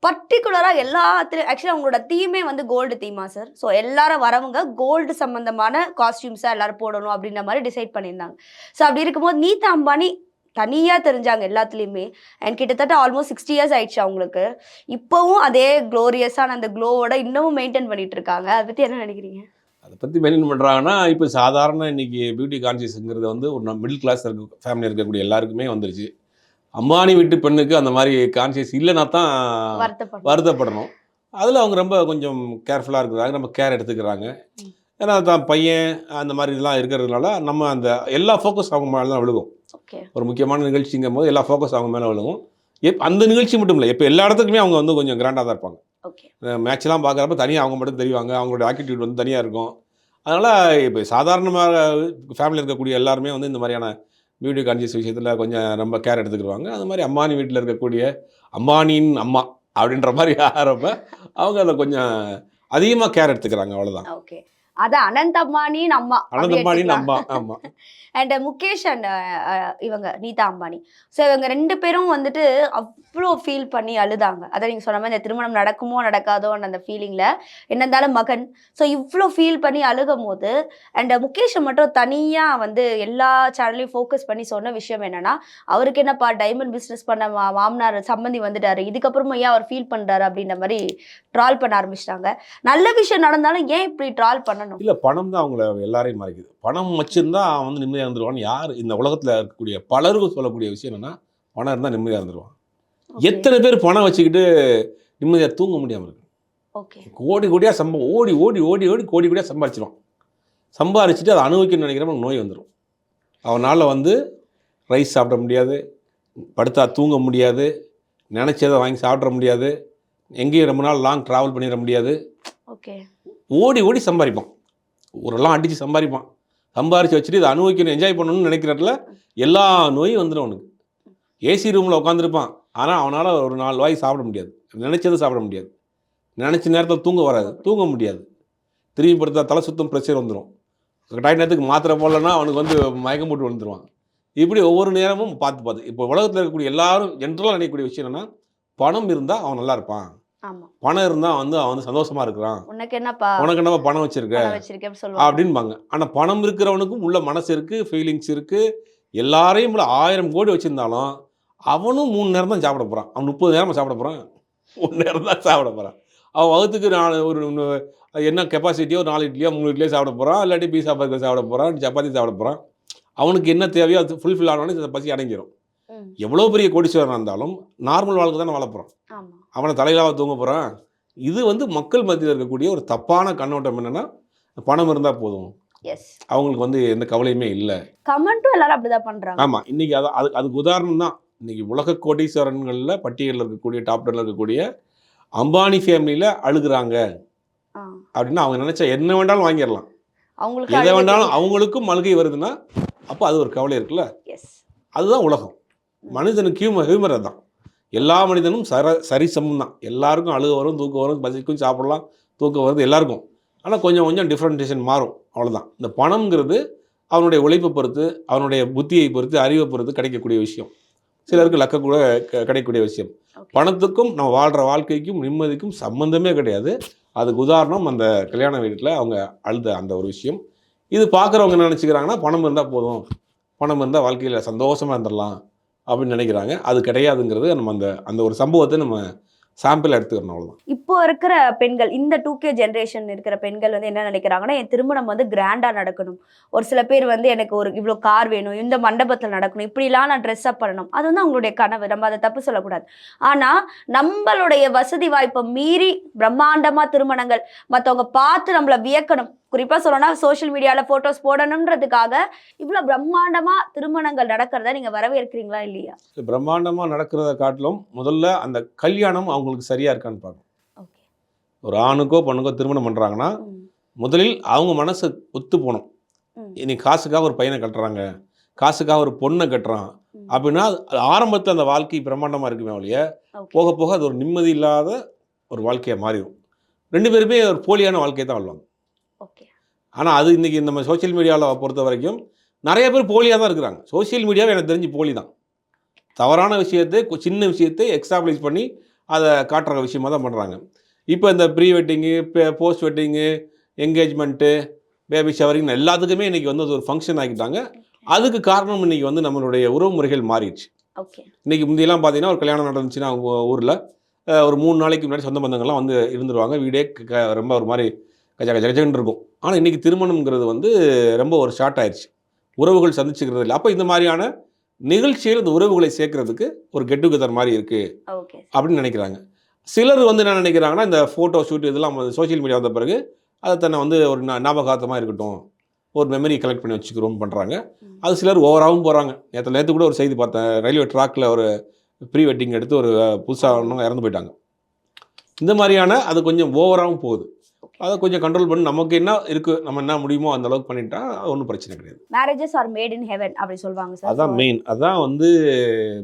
A: பர்டிகுலராக எல்லாத்துலையும் ஆக்சுவலாக அவங்களோட தீமே வந்து கோல்டு தீமா சார் ஸோ எல்லாரும் வரவங்க கோல்டு சம்மந்தமான காஸ்டியூம்ஸாக எல்லாரும் போடணும் அப்படின்ற மாதிரி டிசைட் பண்ணியிருந்தாங்க. ஸோ அப்படி இருக்கும்போது நீதா அம்பானி தனியாக தெரிஞ்சாங்க எல்லாத்துலேயுமே. அண்ட் கிட்டத்தட்ட ஆல்மோஸ்ட் சிக்ஸ்டி இயர்ஸ் ஆயிடுச்சு அவங்களுக்கு. இப்போவும் அதே க்ளோரியஸான அந்த க்ளோவோட இன்னமும் மெயின்டைன் பண்ணிட்டு இருக்காங்க. அதை பற்றி என்ன நினைக்கிறீங்க?
B: அதை பற்றி மெயின்டைன் பண்ணுறாங்கன்னா இப்போ சாதாரண இன்னைக்கு பியூட்டி கான்சியஸுங்கிறது வந்து ஒரு மிடில் கிளாஸ் இருக்க ஃபேமிலி இருக்கக்கூடிய எல்லாருக்குமே வந்துருச்சு. அம்பானி வீட்டு பெண்ணுக்கு அந்த மாதிரி கான்சியஸ் இல்லைன்னா தான் வருத்தப்படணும். அதில் அவங்க ரொம்ப கொஞ்சம் கேர்ஃபுல்லாக இருக்கிறாங்க நம்ம கேர் எடுத்துக்கிறாங்க. ஏன்னா தான் பையன் அந்த மாதிரி இதெல்லாம் இருக்கிறதுனால நம்ம அந்த எல்லா ஃபோக்கஸ் அவங்க மேலே தான் விழுகும். ஒரு முக்கியமான நிகழ்ச்சிங்கும் போது எல்லா ஃபோக்கஸ் அவங்க மேலே விழுகும். எப் அந்த நிகழ்ச்சி மட்டும் இல்லை இப்போ எல்லா இடத்துக்குமே அவங்க வந்து கொஞ்சம் கிராண்டாக தான் இருப்பாங்க.
A: ஓகே.
B: மேட்ச்லாம் பார்க்குறப்ப தனியாக அவங்க மட்டும் தெரிவாங்க அவங்களோட ஆட்டிடியூட் வந்து தனியாக இருக்கும். அதனால் இப்போ சாதாரணமாக ஃபேமிலியில் இருக்கக்கூடிய எல்லாருமே வந்து இந்த மாதிரியான பியூட்டி கான்சியஸ் விஷயத்தில் கொஞ்சம் ரொம்ப கேர் எடுத்துக்கிடுவாங்க. அது மாதிரி அம்பானி வீட்டில் இருக்கக்கூடிய அம்பானியின் அம்மா அப்படின்ற மாதிரி ஆகிறப்ப அவங்க அதில் கொஞ்சம் அதிகமாக கேர் எடுத்துக்கிறாங்க அவ்வளோதான்
A: ஓகே அதான் அனந்த் அம்பானின் அம்மா.
B: அனந்த அம்பானியின் அம்மா. ஆமாம்
A: and Mukesh and uh, uh, இவங்க நீதா அம்பானி. ஸோ இவங்க ரெண்டு பேரும் வந்துட்டு அவ்வளோ ஃபீல் பண்ணி அழுதாங்க. அதை நீங்கள் சொன்ன மாதிரி இந்த திருமணம் நடக்குமோ நடக்காதோன்னு அந்த ஃபீலிங்கில் என்ன இருந்தாலும் மகன். ஸோ இவ்வளோ ஃபீல் பண்ணி அழுகும் போது அண்ட் முகேஷை மட்டும் தனியாக வந்து எல்லா சேனல்லையும் ஃபோக்கஸ் பண்ணி சொன்ன விஷயம் என்னன்னா அவருக்கு என்னப்பா டைமண்ட் பிஸ்னஸ் பண்ண மா மாமனார் சம்மந்தி வந்துட்டாரு. இதுக்கப்புறமா ஏன் அவர் ஃபீல் பண்ணுறாரு அப்படின்ற மாதிரி ட்ரால் பண்ண ஆரம்பிச்சிட்டாங்க. நல்ல விஷயம் நடந்தாலும் ஏன் இப்படி ட்ரால் பண்ணணும்?
B: இல்லை பணம் தான் அவங்கள எல்லாரையும் மறைக்குது. பணம் வச்சுருந்தா வந்து வந்து நிம்மதியாக இருந்துருவான்னு யார் இந்த உலகத்தில் இருக்கக்கூடிய பலருக்கும் சொல்லக்கூடிய விஷயம் என்னன்னா பணம் இருந்தால் நிம்மதியாக இருந்துருவான் எத்தனை பேர் பணம் வச்சுக்கிட்டு நிம்மதியாக தூங்க முடியாமல் இருக்கு. கோடி கோடியாக சம்ப ஓடி ஓடி ஓடி ஓடி கோடி கோடியாக சம்பாரிச்சிருவான். சம்பாரிச்சிட்டு அதை அனுபவிக்கணும்னு நினைக்கிறவங்க நோய் வந்துடும் அவனால் வந்து ரைஸ் சாப்பிட முடியாது படுத்தா தூங்க முடியாது நினச்சதை வாங்கி சாப்பிட முடியாது எங்கேயும் ரொம்ப நாள் லாங் ட்ராவல் பண்ணிட முடியாது. ஓடி ஓடி சம்பாதிப்பான் ஊரெல்லாம் அடித்து சம்பாதிப்பான் சம்பாரித்து வச்சுட்டு இதை அனுபவிக்கணும் என்ஜாய் பண்ணணும்னு நினைக்கிறதுல எல்லா நோயும் வந்துடும் அவனுக்கு ஏசி ரூமில் உட்காந்துருப்பான் ஆனால் அவனால் ஒரு நாலு வாய் சாப்பிட முடியாது. நினச்சதை சாப்பிட முடியாது. நினச்ச நேரத்தில் தூங்க வராது. தூங்க முடியாது. திரும்பி படுத்தா தலை சுத்தம் பிரச்சனை வந்துடும் கட்டாய நேரத்துக்கு மாத்திரை போடலன்னா அவனுக்கு வந்து மயக்கம் போட்டு வந்துடுவான் இப்படி ஒவ்வொரு நேரமும் பார்த்து பார்த்து. இப்போ உலகத்தில் இருக்கக்கூடிய எல்லாரும் ஜென்ரலாக நினைக்கக்கூடிய விஷயம் என்னென்னா பணம் இருந்தால் அவன் நல்லா இருப்பான். பணம் இருந்தால் வந்து அவன் வந்து சந்தோஷமா இருக்கிறான்.
A: உனக்கு என்னப்பா?
B: உனக்கு என்னவா பணம் வச்சிருக்க? அப்படின்பாங்க ஆனால் பணம் இருக்கிறவனுக்கும் உள்ள மனசு இருக்கு ஃபீலிங்ஸ் இருக்கு. எல்லாரையும் கூட ஆயிரம் கோடி வச்சிருந்தாலும் அவனும் மூணு நேரம் தான் சாப்பிட போறான். அவன் முப்பது நேரம் சாப்பிட போறான். ஒரு நேரம் தான் சாப்பிட போறான். அவன் வகுத்துக்கு நாலு ஒரு என்ன கெப்பாசிட்டியோ நாலு இட்லியோ மூணு இட்லியோ சாப்பிட போறான். இல்லாட்டி பீஸா பர்கர் சாப்பிட போறான் சப்பாத்தி சாப்பிட போறான். அவனுக்கு என்ன தேவையோ அது ஃபுல்ஃபில் ஆனவொடனே அந்த பசி அடங்கிடும்
A: ம்,
B: எவ்வளோ பெரிய கோடீஸ்வரனாக இருந்தாலும் நார்மல் வாழ்க்கை தானே போகிறான்
A: ஆமா.
B: அவனை தலையிலாக தூங்க போகிறான் இது வந்து மக்கள் மத்தியில் இருக்கக்கூடிய ஒரு தப்பான கண்ணோட்டம் என்னன்னா பணம் இருந்தால் போதும்.
A: எஸ்
B: அவங்களுக்கு வந்து எந்த கவலையுமே இல்லை.
A: கமெண்ட்டும் எல்லாரும் அப்படிதான் பண்றாங்க.
B: ஆமாம் இன்னைக்கு அது அது அதுக்கு உதாரணம் தான். இன்னைக்கு உலக கோடீஸ்வரன்களில் பட்டியலில் இருக்கக்கூடிய டாப் டென்ல இருக்கக்கூடிய அம்பானி ஃபேமிலியில் அழுகுறாங்க. அப்படின்னா அவங்க நினைச்சா என்ன வேண்டாலும் வாங்கிடலாம்.
A: அவங்களுக்கு
B: எதை வேண்டாலும் அவங்களுக்கும் அழுகை வருதுன்னா அப்போ அது ஒரு கவலை இருக்குல்ல?
A: எஸ்
B: அதுதான் உலகம். மனிதனுக்கு ஹியூமர் ஹியூமர் தான் எல்லா மனிதனும் சர சரிசமம் தான் எல்லாருக்கும் அழுக வரும் தூக்கம் வரும் பசிக்கும் சாப்பிடலாம் தூக்கம் வருது எல்லாருக்கும். ஆனால் கொஞ்சம் கொஞ்சம் டிஃப்ரெண்டேஷன் மாறும். அவ்வளவுதான். இந்த பணம்ங்கிறது அவனுடைய உழைப்பை பொறுத்து அவனுடைய புத்தியை பொறுத்து அறிவை பொறுத்து கிடைக்கக்கூடிய விஷயம். சிலருக்கு லக்க கூட க- கிடைக்கக்கூடிய விஷயம். பணத்துக்கும் நம்ம வாழ்கிற வாழ்க்கைக்கும் நிம்மதிக்கும் சம்பந்தமே கிடையாது. அதுக்கு உதாரணம் அந்த கல்யாண வீட்டில் அவங்க அழுத அந்த ஒரு விஷயம். இது பார்க்குறவங்க என்ன நினச்சிக்கிறாங்கன்னா பணம் இருந்தால் போதும். பணம் இருந்தால் வாழ்க்கையில் சந்தோஷமாக இருந்துடலாம் அப்படின்னு நினைக்கிறாங்க. அது கிடையாதுங்கிறது நம்ம அந்த அந்த ஒரு சம்பவத்தை நம்ம சாம்பிள் எடுத்துக்கணும் அவ்வளோதான்
A: இப்போ இருக்கிற பெண்கள் இந்த டூ கே ஜென்ரேஷன் இருக்கிற பெண்கள் வந்து என்ன நினைக்கிறாங்கன்னா என் திருமணம் வந்து கிராண்டாக நடக்கணும். ஒரு சில பேர் வந்து எனக்கு ஒரு இவ்வளோ கார் வேணும் இந்த மண்டபத்தில் நடக்கணும் இப்படிலாம் நான் ட்ரெஸ் அப் பண்ணணும். அது வந்து அவங்களுடைய கனவு நம்ம அதை தப்பு சொல்லக்கூடாது. ஆனால் நம்மளுடைய வசதி வாய்ப்பை மீறி பிரம்மாண்டமாக திருமணங்கள் மற்றவங்க பார்த்து நம்மளை வியக்கணும். குறிப்பா சொல்லணும்னா சோஷியல் மீடியால போட்டோஸ் போடணுன்றதுக்காக இவ்வளோ பிரம்மாண்டமா திருமணங்கள் நடக்கிறத நீங்க வரவேற்கிறீங்களா இல்லையா?
B: பிரம்மாண்டமாக நடக்கிறத காட்டிலும் முதல்ல அந்த கல்யாணம் அவங்களுக்கு சரியாக இருக்கான்னு பார்க்கணும்.
A: ஓகே.
B: ஒரு ஆணுக்கோ பொண்ணுக்கோ திருமணம் பண்ணுறாங்கன்னா முதலில் அவங்க மனசு ஒத்து போகணும். இன்னைக்கு காசுக்காக ஒரு பையனை கட்டுறாங்க காசுக்காக ஒரு பொண்ணை கட்டுறான் அப்படின்னா ஆரம்பத்தில் அந்த வாழ்க்கை பிரம்மாண்டமாக இருக்குமே ஒழிய போக போக அது ஒரு நிம்மதி இல்லாத ஒரு வாழ்க்கையாக மாறிடும். ரெண்டு பேருமே ஒரு போலியான வாழ்க்கையை தான் வாழ்வாங்க.
A: ஓகே
B: ஆனால் அது இன்றைக்கி நம்ம சோஷியல் மீடியாவில் பொறுத்த வரைக்கும் நிறைய பேர் போலியாக தான் இருக்கிறாங்க. சோஷியல் மீடியாவை எனக்கு தெரிஞ்சு போலி தான். தவறான விஷயத்தை சின்ன விஷயத்தை எக்ஸாபிளைஸ் பண்ணி அதை காட்டுற விஷயமா தான் பண்ணுறாங்க இப்போ இந்த pre wedding post wedding engagement baby showering எல்லாத்துக்குமே இன்றைக்கி வந்து அது ஒரு ஃபங்க்ஷன் ஆக்கிட்டாங்க. அதுக்கு காரணம் இன்றைக்கி வந்து நம்மளுடைய உறவு முறைகள் மாறிடுச்சு. இன்றைக்கி முந்தியெல்லாம் பார்த்தீங்கன்னா ஒரு கல்யாணம் நடந்துச்சுன்னா ஊரில் ஒரு மூணு நாளைக்கு முன்னாடி சொந்த பந்தங்கள்லாம் வந்து இருந்துருவாங்க. வீடே ரொம்ப ஒரு மாதிரி கஜ கஜ இருக்கும். ஆனால் இன்றைக்கி திருமணம்ங்கிறது வந்து ரொம்ப ஒரு ஷார்ட் ஆயிடுச்சு உறவுகள் சந்திச்சுக்கிறது இல்லை. அப்போ இந்த மாதிரியான நிகழ்ச்சியில் இந்த உறவுகளை சேர்க்கறதுக்கு ஒரு கெட் டுகெதர் மாதிரி இருக்குது அப்படின்னு நினைக்கிறாங்க. சிலர் வந்து என்ன நினைக்கிறாங்கன்னா இந்த ஃபோட்டோ ஷூட் இதெல்லாம் சோஷியல் மீடியா வந்த பிறகு அதை தன்னை வந்து ஒரு ஞாபகார்த்தமாக இருக்கட்டும். ஒரு மெமரி கலெக்ட் பண்ணி வச்சுக்கிறோம் பண்ணுறாங்க அது சிலர் ஓவராகவும் போகிறாங்க நேற்று நேற்று கூட ஒரு செய்தி பார்த்தேன். ரயில்வே ட்ராக்கில் ஒரு ப்ரீ வெட்டிங் எடுத்து ஒரு புதுசாக ஒன்று இறந்து போயிட்டாங்க. இந்த மாதிரியான அது கொஞ்சம் ஓவராகவும் போகுது. அதை கொஞ்சம் கண்ட்ரோல் பண்ணி. நமக்கு என்ன இருக்குது நம்ம என்ன முடியுமோ அந்த அளவுக்கு பண்ணிட்டா ஒன்றும் பிரச்சனை கிடையாது.
A: Marriages are made in heaven அப்படி சொல்லுவாங்க சார்
B: அதான் மெயின் அதான் வந்து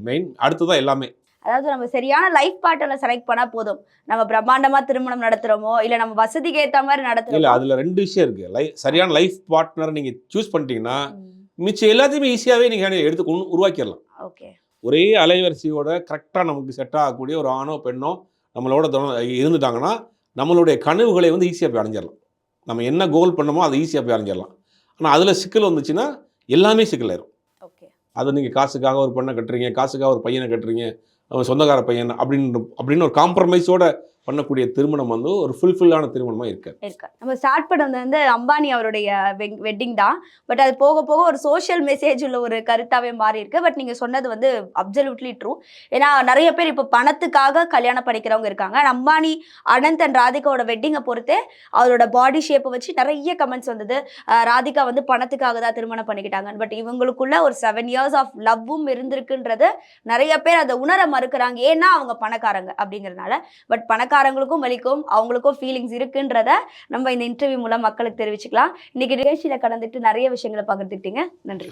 B: மெயின் அடுத்ததான் எல்லாமே.
A: அதாவது நம்ம சரியான லைஃப் பார்ட்னரை செலக்ட் பண்ணா போதும். நம்ம பிரம்மாண்டமா திருமணம் நடத்துறோமோ இல்ல நம்ம வசதிக்கு ஏத்த மாதிரி
B: இல்லை
A: நடத்துறோமோ
B: அதில் ரெண்டு விஷயம் இருக்குது லை சரியான லைஃப் பார்ட்னர் நீங்கள் சூஸ் பண்ணிட்டீங்கன்னா மிச்சம் எல்லாத்தையுமே ஈஸியாகவே நீங்கள் எடுத்து உருவாக்கிடலாம்.
A: ஓகே
B: ஒரே அலைவரிசையோட கரெக்டாக நமக்கு செட் ஆகக்கூடிய ஒரு ஆணோ பெண்ணோ நம்மளோட இருந்துட்டாங்கன்னா நம்மளுடைய கனவுகளை வந்து ஈஸியாக போய் அடைஞ்சிடலாம். நம்ம என்ன கோல் பண்ணமோ அதை ஈஸியாக போய் அடைஞ்சிடலாம். ஆனால் அதில் சிக்கல் வந்துச்சுன்னா எல்லாமே சிக்கலாயிரும்
A: ஓகே.
B: அது நீங்கள் காசுக்காக ஒரு பொண்ணை கட்டுறீங்க காசுக்காக ஒரு பையனை கட்டுறீங்க அவன் சொந்தக்கார பையன் அப்படின்னு அப்படின்னு ஒரு காம்ப்ரமைஸோட பண்ணக்கூடிய திருமணம் வந்து ஒரு ஃபுல்ஃபில்லான திருமணமாக இருக்கு
A: இருக்கு நம்ம ஸ்டார்ட் பண்ணது வந்து அம்பானி அவருடைய வெட்டிங் தான். பட் அது போக போக ஒரு சோஷியல் மெசேஜ் உள்ள ஒரு கருத்தாவே மாறி இருக்கு. பட் நீங்க சொன்னது வந்து அப்சல்யூட்லி ட்ரூ ஏன்னா நிறைய பேர் இப்போ பணத்துக்காக கல்யாணம் பண்ணிக்கிறவங்க இருக்காங்க. அம்பானி அனந்த் அண்ட் ராதிகாவோட வெட்டிங்கை பொறுத்தே அவரோட பாடி ஷேப்பை வச்சு நிறைய கமெண்ட்ஸ் வந்தது. ராதிகா வந்து பணத்துக்காக தான் திருமணம் பண்ணிக்கிட்டாங்க. பட் இவங்களுக்குள்ள ஒரு செவன் இயர்ஸ் ஆஃப் லவ்வும் இருந்திருக்குன்றது நிறைய பேர் அதை உணர மறுக்கிறாங்க. ஏன்னா அவங்க பணக்காரங்க அப்படிங்கறதுனால. பட் சொந்தக்காரங்களுக்கும் வலிக்கும் அவங்களுக்கும் ஃபீலிங்ஸ் இருக்குன்றத நம்ம இந்த இன்டர்வியூ மூலம் மக்களுக்கு தெரிவிச்சுக்கலாம். இன்னைக்கு நிகழ்ச்சியில கலந்துட்டு நிறைய விஷயங்களை பகிர்ந்துக்கிட்டீங்க. நன்றி.